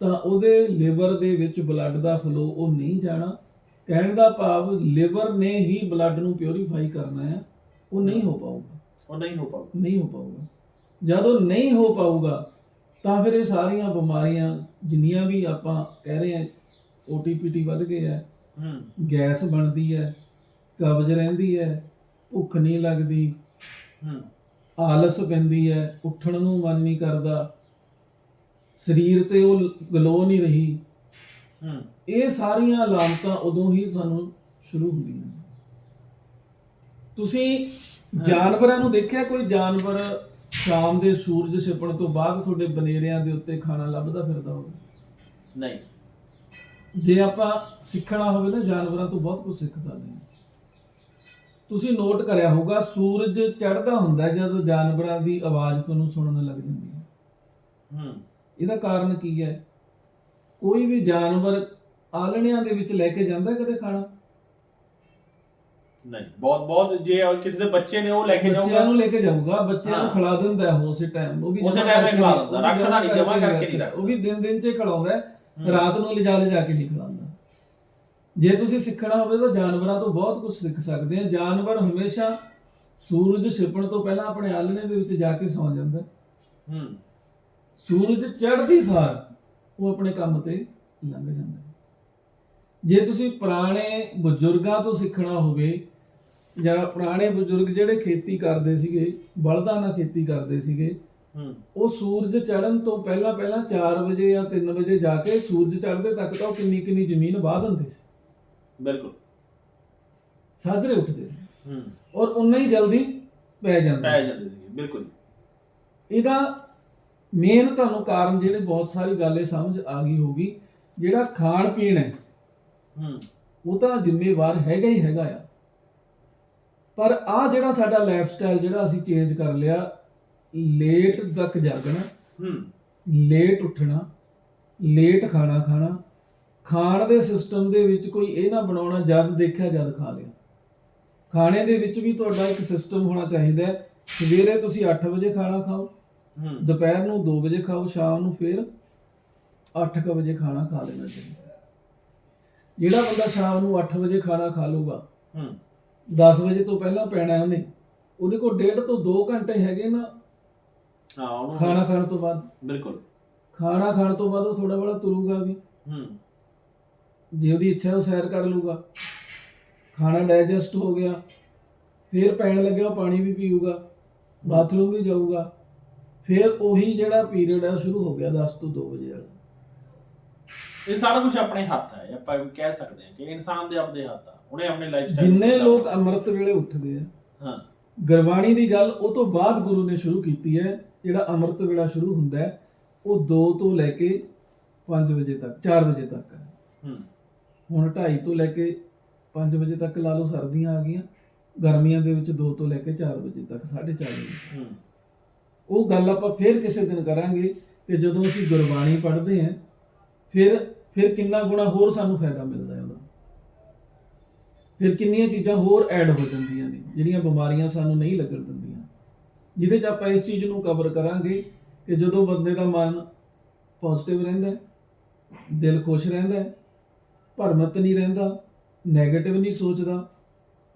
ਤਾਂ ਉਹਦੇ ਲਿਵਰ ਦੇ ਵਿੱਚ ਬਲੱਡ ਦਾ ਫਲੋ ਉਹ ਨਹੀਂ ਜਾਣਾ। ਕਹਿਣ ਦਾ ਭਾਵ ਲਿਵਰ ਨੇ ਹੀ ਬਲੱਡ ਨੂੰ ਪਿਉਰੀਫਾਈ ਕਰਨਾ ਹੈ ਉਹ ਨਹੀਂ ਹੋ ਪਾਊਗਾ। ਉਹ ਨਹੀਂ ਹੋ ਪਾਉਂਦਾ ਨਹੀਂ ਹੋ ਪਾਊਗਾ। ਜਦੋਂ ਨਹੀਂ ਹੋ ਪਾਊਗਾ ਤਾਂ ਫਿਰ ਇਹ ਸਾਰੀਆਂ ਬਿਮਾਰੀਆਂ ਜਿੰਨੀਆਂ ਵੀ ਆਪਾਂ ਕਹਿ ਰਹੇ ਹਾਂ ਓਟੀਪੀਟੀ ਵੱਧ ਗਏ ਹੈ ਹੂੰ। ਗੈਸ ਬਣਦੀ ਹੈ ਕਬਜ਼ ਰਹਿੰਦੀ ਹੈ ਭੁੱਖ ਨਹੀਂ ਲੱਗਦੀ। ਹੂੰ। ਆਲਸ ਪੈਂਦੀ ਹੈ ਉੱਠਣ ਨੂੰ ਮਨ ਨਹੀਂ ਕਰਦਾ। ਸਰੀਰ ਤੇ ਉਹ ਗਲੋ ਨਹੀਂ ਰਹੀ। ਹੂੰ। ਇਹ ਸਾਰੀਆਂ ਅਲਾਮਤਾਂ ਉਦੋਂ ਹੀ ਸਾਨੂੰ ਸ਼ੁਰੂ ਹੁੰਦੀਆਂ। ਤੁਸੀਂ ਜਾਨਵਰਾਂ ਨੂੰ ਦੇਖਿਆ ਕੋਈ ਜਾਨਵਰ ਸ਼ਾਮ ਦੇ ਸੂਰਜ ਛਿਪਣ ਤੋਂ ਬਾਅਦ ਤੁਹਾਡੇ ਬਨੇਰਿਆਂ ਦੇ ਉੱਤੇ ਖਾਣਾ ਲੱਭਦਾ ਫਿਰਦਾ ਹੋਵੇ? ਨਹੀਂ। ਜੇ ਆਪਾਂ ਸਿੱਖਣਾ ਹੋਵੇ ਨਾ ਜਾਨਵਰਾਂ ਤੋਂ ਬਹੁਤ ਕੁਝ ਸਿੱਖ ਸਕਦੇ ਹਾਂ ਤੁਸੀਂ ਨੋਟ ਕਰਿਆ ਹੋਊਗਾ ਸੂਰਜ ਚੜ੍ਹਦਾ ਹੁੰਦਾ ਜਦੋਂ ਜਾਨਵਰਾਂ ਦੀ ਆਵਾਜ਼ ਤੁਹਾਨੂੰ ਸੁਣਨ ਲੱਗ ਜਾਂਦੀ ਹੈ ਹੂੰ ਇਹਦਾ ਕਾਰਨ ਕੀ ਹੈ ਕੋਈ ਵੀ ਜਾਨਵਰ ਆਲਣਿਆਂ ਦੇ ਵਿੱਚ ਲੈ ਕੇ ਜਾਂਦਾ ਕਦੇ ਖਾਣਾ ਨਹੀਂ ਬਹੁਤ ਬਹੁਤ ਜੇ ਕਿਸੇ ਦੇ ਬੱਚੇ ਨੇ ਉਹ ਲੈ ਕੇ ਬੱਚਿਆਂ ਜਾਊਗਾ ਨੂੰ ਲੈ ਕੇ ਜਾਊਗਾ ਬੱਚਿਆਂ ਨੂੰ। ਖਿਲਾ ਦਿੰਦਾ ਹੈ ਉਸੇ ਟਾਈਮ ਉਹ ਵੀ ਉਸੇ ਤੇ ਕਰਕੇ ਖਿਲਾ ਦਿੰਦਾ, ਉਹ ਰੱਖਦਾ ਨਹੀਂ, ਜਮਾਂ ਕਰਕੇ। ਨਹੀਂ ਰੱਖਦਾ। ਉਹ ਵੀ ਦਿਨ ਦਿਨ 'ਚ ਖਿਲਾਉਂਦਾ। ਰਾਤ ਨੂੰ ਲਿਜਾ ਲਿਜਾ ਕੇ ਨਹੀਂ ਖਿਲਾਉਂਦਾ ਜੇ ਤੁਸੀਂ ਸਿੱਖਣਾ ਹੋਵੇ ਤਾਂ ਜਾਨਵਰਾਂ ਤੋਂ ਬਹੁਤ ਕੁਝ ਸਿੱਖ ਸਕਦੇ ਆ ਜਾਨਵਰ ਹਮੇਸ਼ਾ ਸੂਰਜ ਛਿਪਣ ਤੋਂ ਪਹਿਲਾਂ ਆਪਣੇ ਆਲਣੇ ਦੇ ਵਿੱਚ ਜਾ ਕੇ ਸੌਂ ਜਾਂਦਾ ਹੈ। ਸੂਰਜ ਚੜ੍ਹਦੀ ਸਾਰ ਉਹ ਆਪਣੇ ਕੰਮ ਤੇ ਲੰਘ ਜਾਂਦਾ। ਜੇ ਤੁਸੀਂ ਪੁਰਾਣੇ ਬਜ਼ੁਰਗਾਂ ਤੋਂ ਸਿੱਖਣਾ ਹੋਵੇ ਜਾਂ ਪੁਰਾਣੇ ਬਜ਼ੁਰਗ ਜਿਹੜੇ ਖੇਤੀ ਕਰਦੇ ਸੀਗੇ ਬਲਦਾਂ ਨਾਲ ਖੇਤੀ ਕਰਦੇ ਸੀਗੇ ਉਹ ਸੂਰਜ ਚੜ੍ਹਨ ਤੋਂ ਪਹਿਲਾਂ ਪਹਿਲਾਂ 4 ਵਜੇ ਜਾਂ 3 ਵਜੇ ਜਾ ਕੇ ਸੂਰਜ ਚੜ੍ਹਦੇ ਤੱਕ ਤਾਂ ਉਹ ਕਿੰਨੀ ਕਿੰਨੀ ਜ਼ਮੀਨ ਵਾਹ ਦਿੰਦੇ ਸੀ। ਬਿਲਕੁਲ। ਸਾਜਰੇ ਉੱਠਦੇ ਸੀ। ਹੂੰ। ਔਰ ਉਨਾ ਹੀ ਜਲਦੀ ਪੈ ਜਾਂਦੇ ਪੈ ਜਾਂਦੇ ਸੀ ਬਿਲਕੁਲ। ਇਹਦਾ ਮੇਨ ਤੁਹਾਨੂੰ ਕਾਰਨ ਜਿਹੜੇ ਬਹੁਤ ਸਾਰੀ ਗੱਲ ਇਹ ਸਮਝ ਆ ਗਈ ਹੋਗੀ ਜਿਹੜਾ ਖਾਣ ਪੀਣ ਹੈ ਹੂੰ। ਉਹ ਤਾਂ ਜ਼ਿੰਮੇਵਾਰ ਹੈਗਾ ਹੀ ਹੈਗਾ ਆ। ਪਰ ਆ ਜਿਹੜਾ ਸਾਡਾ ਲਾਈਫ ਸਟਾਈਲ ਜਿਹੜਾ ਅਸੀਂ ਚੇਂਜ ਕਰ ਲਿਆ ਲੇਟ ਤੱਕ ਜਾਗਣਾ ਹੂੰ। ਲੇਟ ਉੱਠਣਾ ਲੇਟ ਖਾਣਾ ਖਾਣਾ ਖਾਣ ਦੇ ਸਿਸਟਮ ਦੇ ਵਿੱਚ ਕੋਈ ਇਹ ਨਾ ਬਣਾਉਣਾ ਜਦ ਦੇਖਿਆ ਜਦ ਖਾ ਲਿਆ। ਖਾਣੇ ਦੇ ਵਿੱਚ ਵੀ ਤੁਹਾਡਾ ਇੱਕ ਸਿਸਟਮ ਹੋਣਾ ਚਾਹੀਦਾ ਹੈ। ਸਵੇਰੇ ਤੁਸੀਂ 8 ਵਜੇ ਖਾਣਾ ਖਾਓ ਹੂੰ। ਦੁਪਹਿਰ ਨੂੰ 2 ਵਜੇ ਖਾਓ ਸ਼ਾਮ ਨੂੰ ਫਿਰ 8:00 ਵਜੇ ਖਾਣਾ ਖਾ ਲੈਣਾ ਚਾਹੀਦਾ ਜਿਹੜਾ ਬੰਦਾ ਸ਼ਾਮ ਨੂੰ 8 ਵਜੇ ਖਾਣਾ ਖਾ ਲੂਗਾ ਹੂੰ। 10 ਵਜੇ ਤੋਂ ਪਹਿਲਾਂ ਪੈਣਾ ਉਹਨੇ ਉਹਦੇ ਕੋਲ ਡੇਢ ਤੋਂ 2 ਘੰਟੇ ਹੈਗੇ ਨਾ ਹਾਂ ਉਹਨੂੰ ਖਾਣਾ ਖਾਣ ਤੋਂ ਬਾਅਦ? ਬਿਲਕੁਲ। ਖਾਣਾ ਖਾਣ ਤੋਂ ਬਾਅਦ ਉਹ ਥੋੜਾ ਬੜਾ ਤੁਰੂਗਾ ਵੀ। ਹੂੰ। ਜੇ ਉਹਦੀ ਇੱਛਾ ਉਹ ਸੈਰ ਕਰ ਲੂਗਾ। ਖਾਣਾ ਡਾਈਜੈਸਟ ਹੋ ਗਿਆ। ਫਿਰ ਪੈਣ ਲੱਗਿਆ ਉਹ ਪਾਣੀ ਵੀ ਪੀਊਗਾ। ਬਾਥਰੂਮ ਵੀ ਜਾਊਗਾ। ਫਿਰ ਉਹੀ ਜਿਹੜਾ ਪੀਰੀਅਡ ਹੈ ਉਹ ਸ਼ੁਰੂ ਹੋ ਗਿਆ 10 ਤੋਂ 2 ਵਜੇ ਵਾਲਾ। ਇਹ ਸਾਰਾ ਕੁਝ ਆਪਣੇ ਹੱਥ ਹੈ ਆਪਾਂ ਕਹਿ ਸਕਦੇ ਹਾਂ ਕਿ ਇਨਸਾਨ ਦੇ ਆਪਦੇ ਹੱਥ ਆ। ਉਹਨੇ ਆਪਣੇ ਲਾਈਫ ਸਟਾਈਲ ਜਿੰਨੇ ਲੋਕ ਅੰਮ੍ਰਿਤ ਵੇਲੇ ਉੱਠਦੇ ਆ ਹਾਂ। ਗੁਰਬਾਣੀ ਦੀ ਗੱਲ ਉਹ ਤੋਂ ਬਾਅਦ ਗੁਰੂ ਨੇ ਸ਼ੁਰੂ ਕੀਤੀ ਹੈ। ਜਿਹੜਾ ਅੰਮ੍ਰਿਤ ਵੇਲਾ ਸ਼ੁਰੂ ਹੁੰਦਾ ਹੈ ਉਹ 2 ਤੋਂ ਲੈ ਕੇ 5 ਵਜੇ ਤੱਕ 4 ਵਜੇ ਤੱਕ ਹੈ। ਹੂੰ। ਹੁਣ 2:30 ਤੋਂ ਲੈ ਕੇ 5 ਵਜੇ ਤੱਕ ਲਾ ਲਓ ਸਰਦੀਆਂ ਆ ਗਈਆਂ ਗਰਮੀਆਂ ਦੇ ਵਿੱਚ 2 ਤੋਂ ਲੈ ਕੇ 4 ਵਜੇ ਤੱਕ 4:30 ਵਜੇ ਹੂੰ। ਉਹ ਗੱਲ ਆਪਾਂ ਫੇਰ ਕਿਸੇ ਦਿਨ ਕਰਾਂਗੇ ਕਿ ਜਦੋਂ ਅਸੀਂ ਗੁਰਬਾਣੀ ਪੜ੍ਹਦੇ ਹਾਂ ਫਿਰ ਫਿਰ ਕਿੰਨਾ ਗੁਣਾ ਹੋਰ ਸਾਨੂੰ ਫਾਇਦਾ ਮਿਲਦਾ ਹੈ ਉਹਦਾ। ਫਿਰ ਕਿੰਨੀਆਂ ਚੀਜ਼ਾਂ ਹੋਰ ਐਡ ਹੋ ਜਾਂਦੀਆਂ ਨੇ ਜਿਹੜੀਆਂ ਬਿਮਾਰੀਆਂ ਸਾਨੂੰ ਨਹੀਂ ਲੱਗਣ ਦਿੰਦੀਆਂ। ਜਿਹਦੇ 'ਚ ਆਪਾਂ ਇਸ ਚੀਜ਼ ਨੂੰ ਕਵਰ ਕਰਾਂਗੇ ਕਿ ਜਦੋਂ ਬੰਦੇ ਦਾ ਮਨ ਪੋਜ਼ਿਟਿਵ ਰਹਿੰਦਾ ਦਿਲ ਖੁਸ਼ ਰਹਿੰਦਾ ਭਰਮਤ ਨਹੀਂ ਰਹਿੰਦਾ 네ਗੇਟਿਵ ਨਹੀਂ ਸੋਚਦਾ,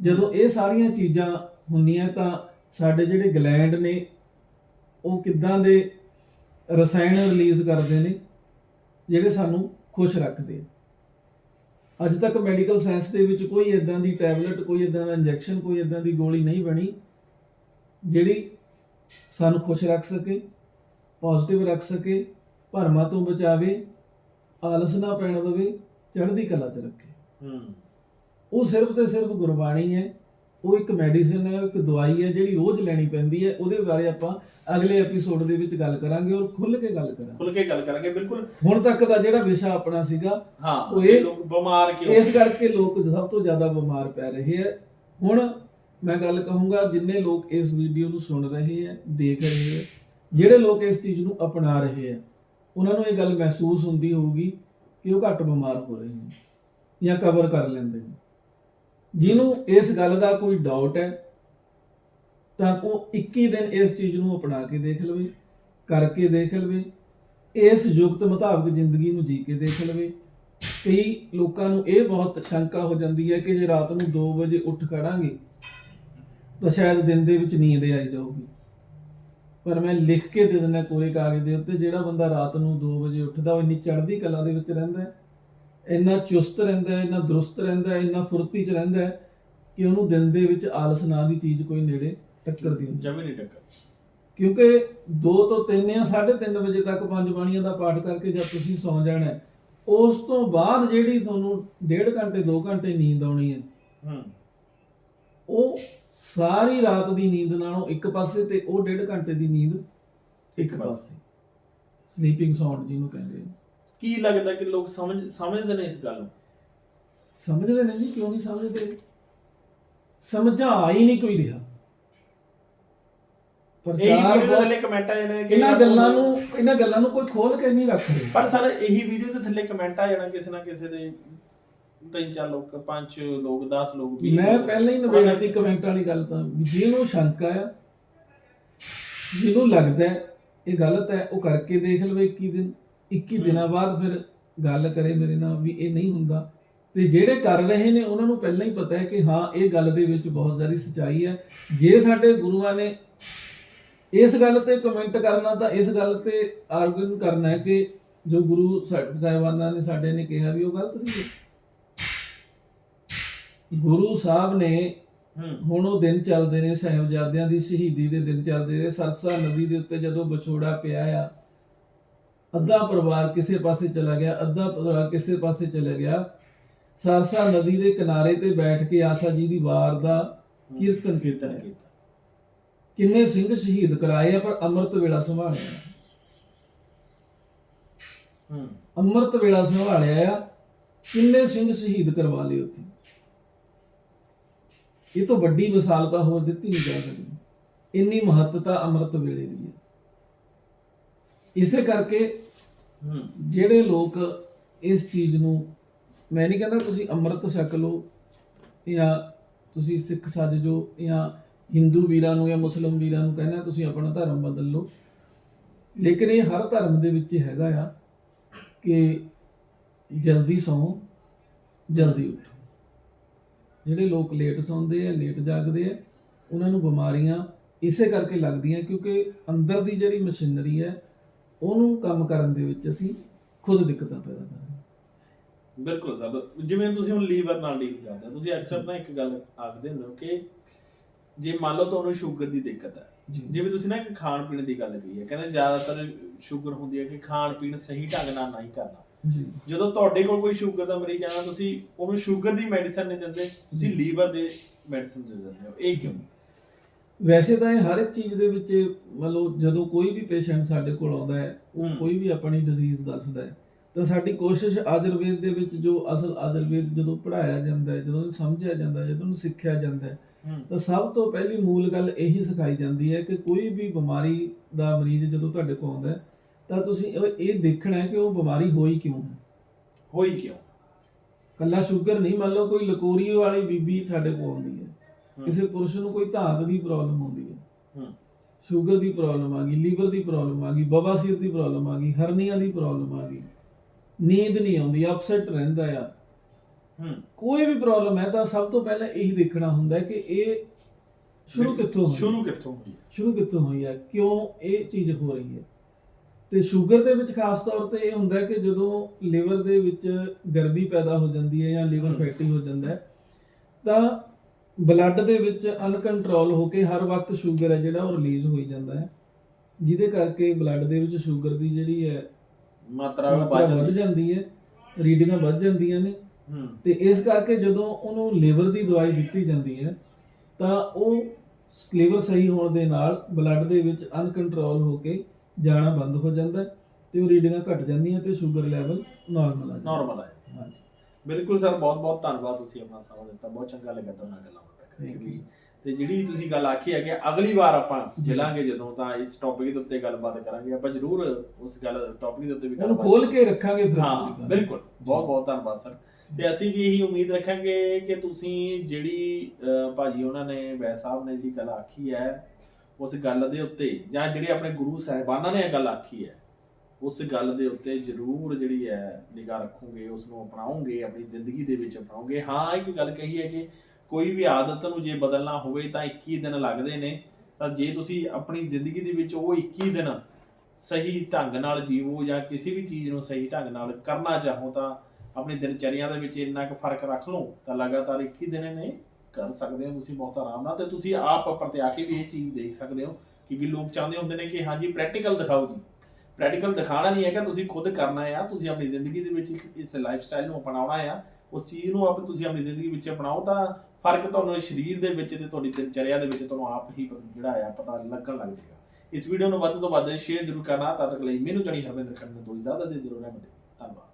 ਜਦੋਂ ਇਹ ਸਾਰੀਆਂ ਚੀਜ਼ਾਂ ਹੁੰਦੀਆਂ ਤਾਂ ਸਾਡੇ ਜਿਹੜੇ ਗਲੈਂਡ ਨੇ, ਉਹ ਕਿੱਦਾਂ ਦੇ ਰਸਾਇਣ ਰਿਲੀਜ਼ ਕਰਦੇ ਨੇ, ਜਿਹੜੇ ਸਾਨੂੰ ਖੁਸ਼ ਰੱਖਦੇ ਆ। ਅੱਜ ਤੱਕ ਮੈਡੀਕਲ ਸਾਇੰਸ ਦੇ ਵਿੱਚ ਕੋਈ ਇਦਾਂ ਦੀ ਟੈਬਲੇਟ ਕੋਈ ਇਦਾਂ ਦਾ ਇੰਜੈਕਸ਼ਨ ਕੋਈ ਇਦਾਂ ਦੀ ਗੋਲੀ ਨਹੀਂ ਬਣੀ, ਜਿਹੜੀ ਸਾਨੂੰ ਖੁਸ਼ ਰੱਖ ਸਕੇ ਪੋਜ਼ਿਟਿਵ ਰੱਖ ਸਕੇ ਭਰਮਾਂ ਤੋਂ ਬਚਾਵੇ ਆਲਸ ਨਾ ਪੈਣ ਦੇਵੇ ਚੜ੍ਹਦੀ ਕਲਾ 'ਚ ਰੱਖੇ। ਹੂੰ। ਉਹ ਸਿਰਫ ਤੇ ਸਿਰਫ ਗੁਰਬਾਣੀ ਹੈ ਉਹ ਇੱਕ ਮੈਡੀਸਿਨ ਹੈ ਇੱਕ ਦਵਾਈ ਹੈ ਜਿਹੜੀ ਰੋਜ਼ ਲੈਣੀ ਪੈਂਦੀ ਹੈ ਉਹਦੇ ਬਾਰੇ ਆਪਾਂ ਅਗਲੇ ਐਪੀਸੋਡ ਦੇ ਵਿੱਚ ਗੱਲ ਕਰਾਂਗੇ ਔਰ ਖੁੱਲ੍ਹ ਕੇ ਗੱਲ ਕਰਾਂਗੇ। ਖੁੱਲ ਕੇ ਗੱਲ ਕਰਾਂਗੇ ਬਿਲਕੁਲ। ਹੁਣ ਤੱਕ ਦਾ ਜਿਹੜਾ ਵਿਸ਼ਾ ਆਪਣਾ ਸੀਗਾ ਹਾਂ ਉਹ ਇਹ- ਲੋਕ ਬਿਮਾਰ ਕਿਉਂ ਇਸ ਕਰਕੇ ਲੋਕ ਸਭ ਤੋਂ ਜ਼ਿਆਦਾ ਬਿਮਾਰ ਪੈ ਰਹੇ ਹੈ। ਹੁਣ ਮੈਂ ਗੱਲ ਕਹੂੰਗਾ, ਜਿੰਨੇ ਲੋਕ ਇਸ ਵੀਡੀਓ ਨੂੰ ਸੁਣ ਰਹੇ ਹੈ ਦੇਖ ਰਹੇ ਹੈ ਜਿਹੜੇ ਲੋਕ ਇਸ ਚੀਜ਼ ਨੂੰ ਅਪਣਾ ਰਹੇ ਹੈ ਉਹਨਾਂ ਨੂੰ ਇਹ ਗੱਲ ਮਹਿਸੂਸ ਹੁੰਦੀ ਹੋਊਗੀ ਕਿ ਉਹ ਘੱਟ ਬਿਮਾਰ ਹੋ ਰਹੇ ਨੇ ਜਾਂ ਕਵਰ ਕਰ ਲੈਂਦੇ ਨੇ। ਜਿਹਨੂੰ ਇਸ ਗੱਲ ਦਾ ਕੋਈ ਡਾਊਟ ਹੈ, ਤਾਂ ਉਹ 21 ਦਿਨ ਇਸ ਚੀਜ਼ ਨੂੰ ਅਪਣਾ ਕੇ ਦੇਖ ਲਵੇ, ਕਰਕੇ ਦੇਖ ਲਵੇ, ਇਸ ਯੁਕਤ ਮੁਤਾਬਕ ਜ਼ਿੰਦਗੀ ਨੂੰ ਜੀ ਕੇ ਦੇਖ ਲਵੇ। ਕਈ ਲੋਕਾਂ ਨੂੰ ਇਹ ਬਹੁਤ ਸ਼ੰਕਾ ਹੋ ਜਾਂਦੀ ਹੈ ਕਿ ਜੇ ਰਾਤ ਨੂੰ 2 ਵਜੇ ਉੱਠ ਖੜਾਂਗੇ ਤਾਂ ਸ਼ਾਇਦ ਦਿਨ ਦੇ ਵਿੱਚ ਨੀਂਦ ਆਈ ਜਾਊਗੀ। ਪਰ ਮੈਂ ਲਿਖ ਕੇ ਦੇ ਦਿੰਦਾ ਕੋਰੇ ਕਾਗਜ਼ ਦੇ ਉੱਤੇ ਜਿਹੜਾ ਬੰਦਾ ਰਾਤ ਨੂੰ 2 ਵਜੇ ਉੱਠਦਾ ਉਹ ਇੰਨੀ ਚੜ੍ਹਦੀ ਕਲਾ ਦੇ ਵਿੱਚ ਰਹਿੰਦਾ ਇੰਨਾ ਚੁਸਤ ਰਹਿੰਦਾ ਇੰਨਾ ਦਰੁਸਤ ਰਹਿੰਦਾ ਇੰਨਾ ਫੁਰਤੀ 'ਚ ਰਹਿੰਦਾ ਕਿ ਉਹਨੂੰ ਦਿਨ ਦੇ ਵਿੱਚ ਆਲਸ ਨਾਂ ਦੀ ਚੀਜ਼ ਕੋਈ ਨੇੜੇ ਟੱਕਰਦੀ ਨਹੀਂ ਜਮੀ ਨਹੀਂ ਟੱਕਰ। ਕਿਉਂਕਿ 2 ਤੋਂ 3 ਜਾਂ 3:30 ਵਜੇ ਤੱਕ ਪੰਜ ਬਾਣੀਆਂ ਦਾ ਪਾਠ ਕਰਕੇ ਜਦ ਤੁਸੀਂ ਸੌਂ ਜਾਣਾ ਹੈ, ਉਸ ਤੋਂ ਬਾਅਦ ਜਿਹੜੀ ਤੁਹਾਨੂੰ ਡੇਢ ਘੰਟੇ 2 ਘੰਟੇ ਨੀਂਦ ਆਉਣੀ ਹੈ ਹੂੰ। ਉਹ ਸਾਰੀ ਰਾਤ ਦੀ ਨੀਂਦ ਨਾਲੋਂ ਇੱਕ ਪਾਸੇ ਤੇ ਉਹ ਡੇਢ ਘੰਟੇ ਦੀ ਨੀਂਦ ਇੱਕ ਪਾਸੇ। ਸਲੀਪਿੰਗ ਸਾਊਂਡ ਜਿਹਨੂੰ ਕਹਿੰਦੇ ਆ। ਕੀ ਲੱਗਦਾ ਕਿ ਲੋਕ ਸਮਝ ਸਮਝਦੇ ਨੇ ਇਸ ਗੱਲ ਨੂੰ? ਸਮਝਦੇ ਨੇ ਜੀ ਕਿਉਂ ਨਹੀਂ ਸਮਝਦੇ? ਸਮਝਾ ਹੀ ਨਹੀਂ ਕੋਈ ਰਿਹਾ। ਪ੍ਰਚਾਰ ਵੀਡੀਓ ਦੇ ਥੱਲੇ ਕਮੈਂਟ ਆਏ ਨੇ ਕਿ ਇਹਨਾਂ ਗੱਲਾਂ ਨੂੰ ਇਹਨਾਂ ਗੱਲਾਂ ਨੂੰ ਕੋਈ ਖੋਲ ਕੇ ਨਹੀਂ ਰੱਖ ਰਿਹਾ। ਪਰ ਸਰ ਇਹੀ ਵੀਡੀਓ ਦੇ ਥੱਲੇ ਕਮੈਂਟ ਆ ਜਾਣਾ ਕਿਸੇ ਨਾ ਕਿਸੇ ਦੇ ਤਿੰਨ ਚਾਰ ਲੋਕ ਪੰਜ ਲੋਕ 10 ਲੋਕ 20 ਮੈਂ। ਪਹਿਲਾਂ ਹੀ ਉਹਨਾਂ ਕਮੈਂਟ ਵਾਲੀ ਗੱਲ ਤਾਂ ਵੀ ਜਿਹਨੂੰ ਸ਼ੰਕਾ ਆ ਜਿਹਨੂੰ ਲੱਗਦਾ ਹੈ ਇਹ ਗਲਤ ਹੈ ਉਹ ਕਰਕੇ ਦੇਖ ਲਵੇ 21 ਦਿਨ 21 ਹਮ। ਦਿਨਾਂ ਬਾਅਦ ਫਿਰ ਗੱਲ ਕਰੇ ਮੇਰੇ ਨਾਲ ਵੀ ਇਹ ਨਹੀਂ ਹੁੰਦਾ ਤੇ ਜਿਹੜੇ ਕਰ ਰਹੇ ਨੇ ਉਹਨਾਂ ਨੂੰ ਪਹਿਲਾਂ ਹੀ ਪਤਾ ਹੈ ਕਿ ਹਾਂ ਇਹ ਗੱਲ ਦੇ ਵਿੱਚ ਬਹੁਤ ਜ਼ਿਆਦਾ ਸੱਚਾਈ ਹੈ ਜੇ ਸਾਡੇ ਗੁਰੂਆਂ ਨੇ ਇਸ ਗੱਲ ਤੇ ਕਮੈਂਟ ਕਰਨਾ ਤਾਂ ਇਸ ਗੱਲ ਤੇ ਆਰਗੂਮੈਂਟ ਕਰਨਾ ਹੈ ਕਿ ਜੋ ਗੁਰੂ ਸਾਹਿਬਾਨਾਂ ਨੇ ਸਾਡੇ ਨੇ ਕਿਹਾ ਵੀ ਉਹ ਗਲਤ ਸੀ ਗੁਰੂ ਸਾਹਿਬ ਨੇ ਹੁਣ ਉਹ ਦਿਨ ਚੱਲਦੇ ਨੇ ਸਾਹਿਬਜ਼ਾਦਿਆਂ ਦੀ ਸ਼ਹੀਦੀ ਦੇ ਦਿਨ ਚੱਲਦੇ ਨੇ ਸਰਸਾ ਨਦੀ ਦੇ ਉੱਤੇ ਜਦੋਂ ਵਿਛੋੜਾ ਪਿਆ ਆ ਅੱਧਾ ਪਰਿਵਾਰ ਕਿਸੇ ਪਾਸੇ ਚਲਾ ਗਿਆ ਅੱਧਾ ਪਰਿਵਾਰ ਕਿਸੇ ਪਾਸੇ ਚਲਾ ਗਿਆ। ਸਰਸਾ ਨਦੀ ਦੇ ਕਿਨਾਰੇ ਤੇ ਬੈਠ ਕੇ ਆਸਾ ਜੀ ਦੀ ਵਾਰ ਦਾ ਕੀਰਤਨ ਕੀਤਾ ਹੈ। ਕਿੰਨੇ ਸਿੰਘ ਸ਼ਹੀਦ ਕਰਾਏ ਆ ਪਰ ਅੰਮ੍ਰਿਤ ਵੇਲਾ ਸੰਭਾਲਿਆ। ਹੂੰ। ਅੰਮ੍ਰਿਤ ਵੇਲਾ ਸੰਭਾਲਿਆ ਆ ਕਿੰਨੇ ਸਿੰਘ ਸ਼ਹੀਦ ਕਰਵਾ ਲਏ ਉੱਥੇ? ਇਹ ਤੋਂ ਵੱਡੀ ਵਿਸਾਲਤਾ ਹੋਰ ਦਿੱਤੀ ਨਹੀਂ ਜਾ ਸਕਦੀ। ਇੰਨੀ ਮਹੱਤਤਾ ਅੰਮ੍ਰਿਤ ਵੇਲੇ ਦੀ ਹੈ। ਇਸੇ ਕਰਕੇ ਜਿਹੜੇ ਲੋਕ ਇਸ ਚੀਜ਼ ਨੂੰ ਮੈਂ ਨਹੀਂ ਕਹਿੰਦਾ ਤੁਸੀਂ ਅੰਮ੍ਰਿਤ ਛਕ ਲਓ ਜਾਂ ਤੁਸੀਂ ਸਿੱਖ ਸੱਜ ਜੋ ਜਾਂ ਹਿੰਦੂ ਵੀਰਾਂ ਨੂੰ ਜਾਂ ਮੁਸਲਮ ਵੀਰਾਂ ਨੂੰ ਕਹਿੰਦਾ ਤੁਸੀਂ ਆਪਣਾ ਧਰਮ ਬਦਲ ਲਓ। ਲੇਕਿਨ ਇਹ ਹਰ ਧਰਮ ਦੇ ਵਿੱਚ ਹੈਗਾ ਆ ਕਿ ਜਲਦੀ ਸੌਂ ਜਲਦੀ ਉੱਠੋ। ਜਿਹੜੇ ਲੋਕ ਲੇਟ ਸੌਂਦੇ ਆ ਲੇਟ ਜਾਗਦੇ ਆ ਉਹਨਾਂ ਨੂੰ ਬਿਮਾਰੀਆਂ ਇਸੇ ਕਰਕੇ ਲੱਗਦੀਆਂ ਕਿਉਂਕਿ ਅੰਦਰ ਦੀ ਜਿਹੜੀ ਮਸ਼ੀਨਰੀ ਹੈ ਉਹਨੂੰ ਕੰਮ ਕਰਨ ਦੇ ਵਿੱਚ ਅਸੀਂ ਖੁਦ ਦਿੱਕਤਾਂ ਪੈਦਾ ਕਰ ਰਹੇ ਹਾਂ। ਬਿਲਕੁਲ ਸਰ ਜਿਵੇਂ ਤੁਸੀਂ ਹੁਣ ਲੀਵਰ ਨਾਲ ਡੀਲ ਕਰਦੇ ਹੋ ਤੁਸੀਂ ਅਕਸਰ ਨਾ ਇੱਕ ਗੱਲ ਆਖਦੇ ਹੋ ਕਿ ਜੇ ਮੰਨ ਲਓ ਤੁਹਾਨੂੰ ਸ਼ੂਗਰ ਦੀ ਦਿੱਕਤ ਹੈ ਜਿਵੇਂ ਤੁਸੀਂ ਨਾ ਇੱਕ ਖਾਣ ਪੀਣ ਦੀ ਗੱਲ ਕਹੀ ਹੈ ਕਹਿੰਦੇ ਜ਼ਿਆਦਾਤਰ ਸ਼ੂਗਰ ਹੁੰਦੀ ਹੈ ਕਿ ਖਾਣ ਪੀਣ ਸਹੀ ਢੰਗ ਨਾਲ ਨਹੀਂ ਕਰਨਾ। ਜੀ। ਜਦੋਂ ਤੁਹਾਡੇ ਕੋਲ ਕੋਈ ਸ਼ੂਗਰ ਦਾ ਮਰੀਜ਼ ਆਣਾ ਤੁਸੀਂ ਉਹਨੂੰ ਸ਼ੂਗਰ ਦੀ ਮੈਡੀਸਨ ਨਹੀਂ ਦਿੰਦੇ ਤੁਸੀਂ ਲੀਵਰ ਦੇ ਮੈਡੀਸਨ ਦੇ ਦਿੰਦੇ ਹੋ। ਇਹ ਕਿਉਂ? ਵੈਸੇ ਤਾਂ ਇਹ ਹਰ ਇੱਕ ਚੀਜ਼ ਦੇ ਵਿੱਚ ਮੰਨ ਲਓ ਜਦੋਂ ਕੋਈ ਵੀ ਪੇਸ਼ੈਂਟ ਸਾਡੇ ਕੋਲ ਆਉਂਦਾ ਹੈ ਉਹ। ਕੋਈ ਵੀ ਆਪਣੀ ਡਿਜ਼ੀਜ਼ ਦੱਸਦਾ ਹੈ ਤਾਂ ਸਾਡੀ ਕੋਸ਼ਿਸ਼ ਆਯੁਰਵੇਦ ਦੇ ਵਿੱਚ ਜੋ ਅਸਲ ਆਯੁਰਵੇਦ ਜਦੋਂ ਪੜਾਇਆ ਜਾਂਦਾ ਹੈ ਜਦੋਂ ਸਮਝਿਆ ਜਾਂਦਾ ਹੈ ਜਦੋਂ ਉਹਨੂੰ ਸਿੱਖਿਆ ਜਾਂਦਾ ਹੂੰ। ਤਾਂ ਸਭ ਤੋਂ ਪਹਿਲੀ ਮੂਲ ਗੱਲ ਇਹੀ ਸਿਖਾਈ ਜਾਂਦੀ ਹੈ ਕਿ ਕੋਈ ਵੀ ਬਿਮਾਰੀ ਦਾ ਮਰੀਜ਼ ਜਦੋਂ ਤੁਹਾਡੇ ਕੋਲ ਆਉਂਦਾ ਹੈ ਤਾਂ ਤੁਸੀਂ ਇਹ ਇਹ ਦੇਖਣਾ ਹੈ ਕਿ ਉਹ ਬਿਮਾਰੀ ਹੋਈ ਕਿਉਂ ਹੈ? ਹੋਈ ਕਿਉਂ? ਕੱਲਾ ਸ਼ੂਗਰ ਨਹੀਂ ਮੰਨ ਲਓ ਕੋਈ ਲਕੋਰੀ ਵਾਲੀ ਬੀਬੀ ਸਾਡੇ ਕੋਲ ਆਉਂਦੀ ਹੈ। ਕਿਸੇ ਪੁਰਸ਼ ਨੂੰ ਕੋਈ ਧਾਤ ਦੀ ਪ੍ਰੋਬਲਮ ਹੈ। ਹੂੰ। ਸ਼ੂਗਰ ਦੀ ਪ੍ਰੋਬਲਮ ਆ ਗਈ ਲੀਵਰ ਦੀ ਪ੍ਰੋਬਲਮ ਆ ਗਈ ਬਵਾਸੀਰ ਦੀ ਪ੍ਰੋਬਲਮ ਆ ਗਈ ਹਰਨੀਆਂ ਦੀ ਪ੍ਰੋਬਲਮ ਆ ਗਈ। ਨੀਂਦ ਨਹੀਂ ਆਉਂਦੀ ਅਪਸੈਟ ਰਹਿੰਦਾ ਆ। ਹੂੰ। ਕੋਈ ਵੀ ਪ੍ਰੋਬਲਮ ਹੈ ਤਾਂ ਸਭ ਤੋਂ ਪਹਿਲਾਂ ਇਹੀ ਦੇਖਣਾ ਹੁੰਦਾ ਹੈ ਕਿ ਇਹ ਸ਼ੁਰੂ ਕਿੱਥੋਂ ਹੋਈ? ਸ਼ੁਰੂ ਕਿੱਥੋਂ ਹੋਈ ਸ਼ੁਰੂ ਕਿੱਥੋਂ ਹੋਈ ਹੈ? ਕਿਉਂ ਇਹ ਚੀਜ਼ ਹੋ ਰਹੀ ਹੈ? ਤੇ ਸ਼ੂਗਰ ਦੇ ਵਿੱਚ ਖਾਸ ਤੌਰ ਤੇ ਇਹ ਹੁੰਦਾ ਹੈ ਕਿ ਜਦੋਂ ਲਿਵਰ ਦੇ ਵਿੱਚ ਗਰਮੀ ਪੈਦਾ ਹੋ ਜਾਂਦੀ ਹੈ ਜਾਂ ਲਿਵਰ। ਫੈਟੀ ਹੋ ਜਾਂਦਾ ਹੈ ਤਾਂ ਬਲੱਡ ਦੇ ਵਿੱਚ ਅਨਕੰਟਰੋਲ ਹੋ ਕੇ ਹਰ ਵਕਤ ਸ਼ੂਗਰ ਹੈ ਜਿਹੜਾ ਉਹ ਰਿਲੀਜ਼ ਹੋਈ ਜਾਂਦਾ ਹੈ ਜਿਹਦੇ ਕਰਕੇ ਬਲੱਡ ਦੇ ਵਿੱਚ ਸ਼ੂਗਰ ਦੀ ਜਿਹੜੀ ਹੈ ਮਾਤਰਾ ਵੱਧ ਜਾਂਦੀ ਹੈ ਰੀਡਿੰਗਾਂ ਵੱਧ ਜਾਂਦੀਆਂ ਨੇ ਤੇ ਇਸ ਕਰਕੇ ਜਦੋਂ ਉਹਨੂੰ ਲਿਵਰ ਦੀ ਦਵਾਈ ਦਿੱਤੀ ਜਾਂਦੀ ਹੈ ਤਾਂ ਉਹ ਲਿਵਰ ਸਹੀ ਹੋਣ ਦੇ ਨਾਲ ਬਲੱਡ ਦੇ ਵਿੱਚ ਅਨਕੰਟਰੋਲ ਹੋ ਕੇ ਜਾਣਾ ਬੰਦ ਹੋ ਜਾਂਦਾ ਹੈ ਤੇ ਉਹ ਰੀਡਿੰਗਾਂ ਘਟ ਜਾਂਦੀਆਂ ਤੇ ਸ਼ੂਗਰ ਲੈਵਲ ਨਾਰਮਲ ਆ ਜਾਂਦਾ। ਨਾਰਮਲ ਹੈ ਹਾਂਜੀ। ਬਿਲਕੁਲ ਸਰ ਬਹੁਤ ਬਹੁਤ ਧੰਨਵਾਦ ਤੁਸੀਂ ਆਪਣਾ ਸਮਾਂ ਦਿੱਤਾ। ਬਹੁਤ ਚੰਗਾ ਲੱਗਾ ਤੁਹਾਨੂੰ ਨਾਲ ਗੱਲਾਂ ਬਾਤਾਂ ਕਰਕੇ. ਤੇ ਜਿਹੜੀ ਤੁਸੀਂ ਗੱਲ ਆਖੀ ਹੈ ਕਿ ਅਗਲੀ ਵਾਰ ਆਪਾਂ ਜੀ। ਮਿਲਾਂਗੇ ਜਦੋਂ ਤਾਂ ਇਸ ਟੌਪਿਕ ਦੇ ਉੱਤੇ ਗੱਲਬਾਤ ਕਰਾਂਗੇ। ਆਪਾਂ ਜ਼ਰੂਰ ਉਸ ਗੱਲ ਟੌਪਿਕ ਦੇ ਉੱਤੇ ਵੀ ਗੱਲਬਾਤ ਖੋਲ ਕੇ ਰੱਖਾਂਗੇ ਫਿਰ। ਹਾਂ ਬਿਲਕੁਲ। ਬਹੁਤ ਬਹੁਤ ਧੰਨਵਾਦ ਸਰ ਤੇ ਅਸੀਂ ਵੀ ਇਹੀ ਉਮੀਦ ਰੱਖਾਂਗੇ ਕਿ ਤੁਸੀਂ ਜਿਹੜੀ ਭਾਜੀ ਉਹਨਾਂ ਨੇ ਵੈਦ ਸਾਹਿਬ ਨੇ ਜਿਹੜੀ ਗੱਲ ਆਖੀ ਹੈ ਉਸ ਗੱਲ ਦੇ ਉੱਤੇ, ਜਾਂ ਜਿਹੜੇ ਆਪਣੇ ਗੁਰੂ ਸਾਹਿਬਾਨਾਂ ਨੇ ਇਹ ਗੱਲ ਆਖੀ ਹੈ, ਉਸ ਗੱਲ ਦੇ ਉੱਤੇ ਜ਼ਰੂਰ ਜਿਹੜੀ ਹੈ ਨਿਗਾਹ ਰੱਖੋਗੇ ਉਸ ਨੂੰ ਅਪਣਾਓਗੇ, ਆਪਣੀ ਜ਼ਿੰਦਗੀ ਦੇ ਵਿੱਚ ਅਪਣਾਓਗੇ। ਹਾਂ, ਇੱਕ ਗੱਲ ਕਹੀ ਹੈ ਕਿ ਕੋਈ ਵੀ ਆਦਤ ਨੂੰ ਜੇ ਬਦਲਣਾ ਹੋਵੇ ਤਾਂ 21 ਦਿਨ ਲੱਗਦੇ ਨੇ। ਤਾਂ ਜੇ ਤੁਸੀਂ ਆਪਣੀ ਜ਼ਿੰਦਗੀ ਦੇ ਵਿੱਚ ਉਹ 21 ਦਿਨ ਸਹੀ ਢੰਗ ਨਾਲ ਜੀਵੋ ਜਾਂ ਕਿਸੇ ਵੀ ਚੀਜ਼ ਨੂੰ ਸਹੀ ਢੰਗ ਨਾਲ ਕਰਨਾ ਚਾਹੋ ਤਾਂ ਆਪਣੀ ਦਿਨਚਰਿਆ ਦੇ ਵਿੱਚ ਇੰਨਾ ਕੁ ਫ਼ਰਕ ਰੱਖ ਲਓ ਤਾਂ ਲਗਾਤਾਰ 21 ਦਿਨ ਨੇ। ਕਰ ਸਕਦੇ ਹੋ, ਤੁਸੀਂ ਬਹੁਤ ਆਰਾਮ ਨਾਲ ਤੇ ਤੁਸੀਂ ਆਪ ਪ੍ਰਤਿਆ ਕੇ ਵੀ ਇਹ ਚੀਜ਼ ਦੇਖ ਸਕਦੇ ਹੋ ਕਿਉਂਕਿ ਲੋਕ ਚਾਹੁੰਦੇ ਹੁੰਦੇ ਨੇ ਕਿ ਹਾਂਜੀ ਪ੍ਰੈਕਟੀਕਲ ਦਿਖਾਓ ਜੀ। ਪ੍ਰੈਕਟੀਕਲ ਦਿਖਾਣਾ ਨਹੀਂ ਹੈਗਾ, ਤੁਸੀਂ ਖੁਦ ਕਰਨਾ ਆ, ਤੁਸੀਂ ਆਪਣੀ ਜ਼ਿੰਦਗੀ ਦੇ ਵਿੱਚ ਇਸ ਲਾਈਫ ਸਟਾਈਲ ਨੂੰ ਅਪਣਾਉਣਾ ਆ, ਉਸ ਚੀਜ਼ ਨੂੰ ਆਪ ਤੁਸੀਂ ਆਪਣੀ ਜ਼ਿੰਦਗੀ ਵਿੱਚ ਅਪਣਾਓ ਤਾਂ ਫ਼ਰਕ ਤੁਹਾਨੂੰ ਸਰੀਰ ਦੇ ਵਿੱਚ ਤੇ ਤੁਹਾਡੀ ਦਿਨਚਰਿਆ ਦੇ ਵਿੱਚ ਤੁਹਾਨੂੰ ਆਪ ਹੀ ਜਿਹੜਾ ਆ ਪਤਾ ਲੱਗਣ ਲੱਗ ਜਾਏਗਾ। ਇਸ ਵੀਡੀਓ ਨੂੰ ਵੱਧ ਤੋਂ ਵੱਧ ਸ਼ੇਅਰ ਜ਼ਰੂਰ ਕਰਨਾ, ਤਦ ਤੱਕ ਲਈ ਮੈਨੂੰ, ਜਣੀ ਹਰਵਿੰਦਰ ਖੰਡ ਨੂੰ ਦੋ ਇਜਾਜ਼ਤ ਦੇ ਦਿਓ ਰਹਿਮਤ ਧੰਨਵਾਦ।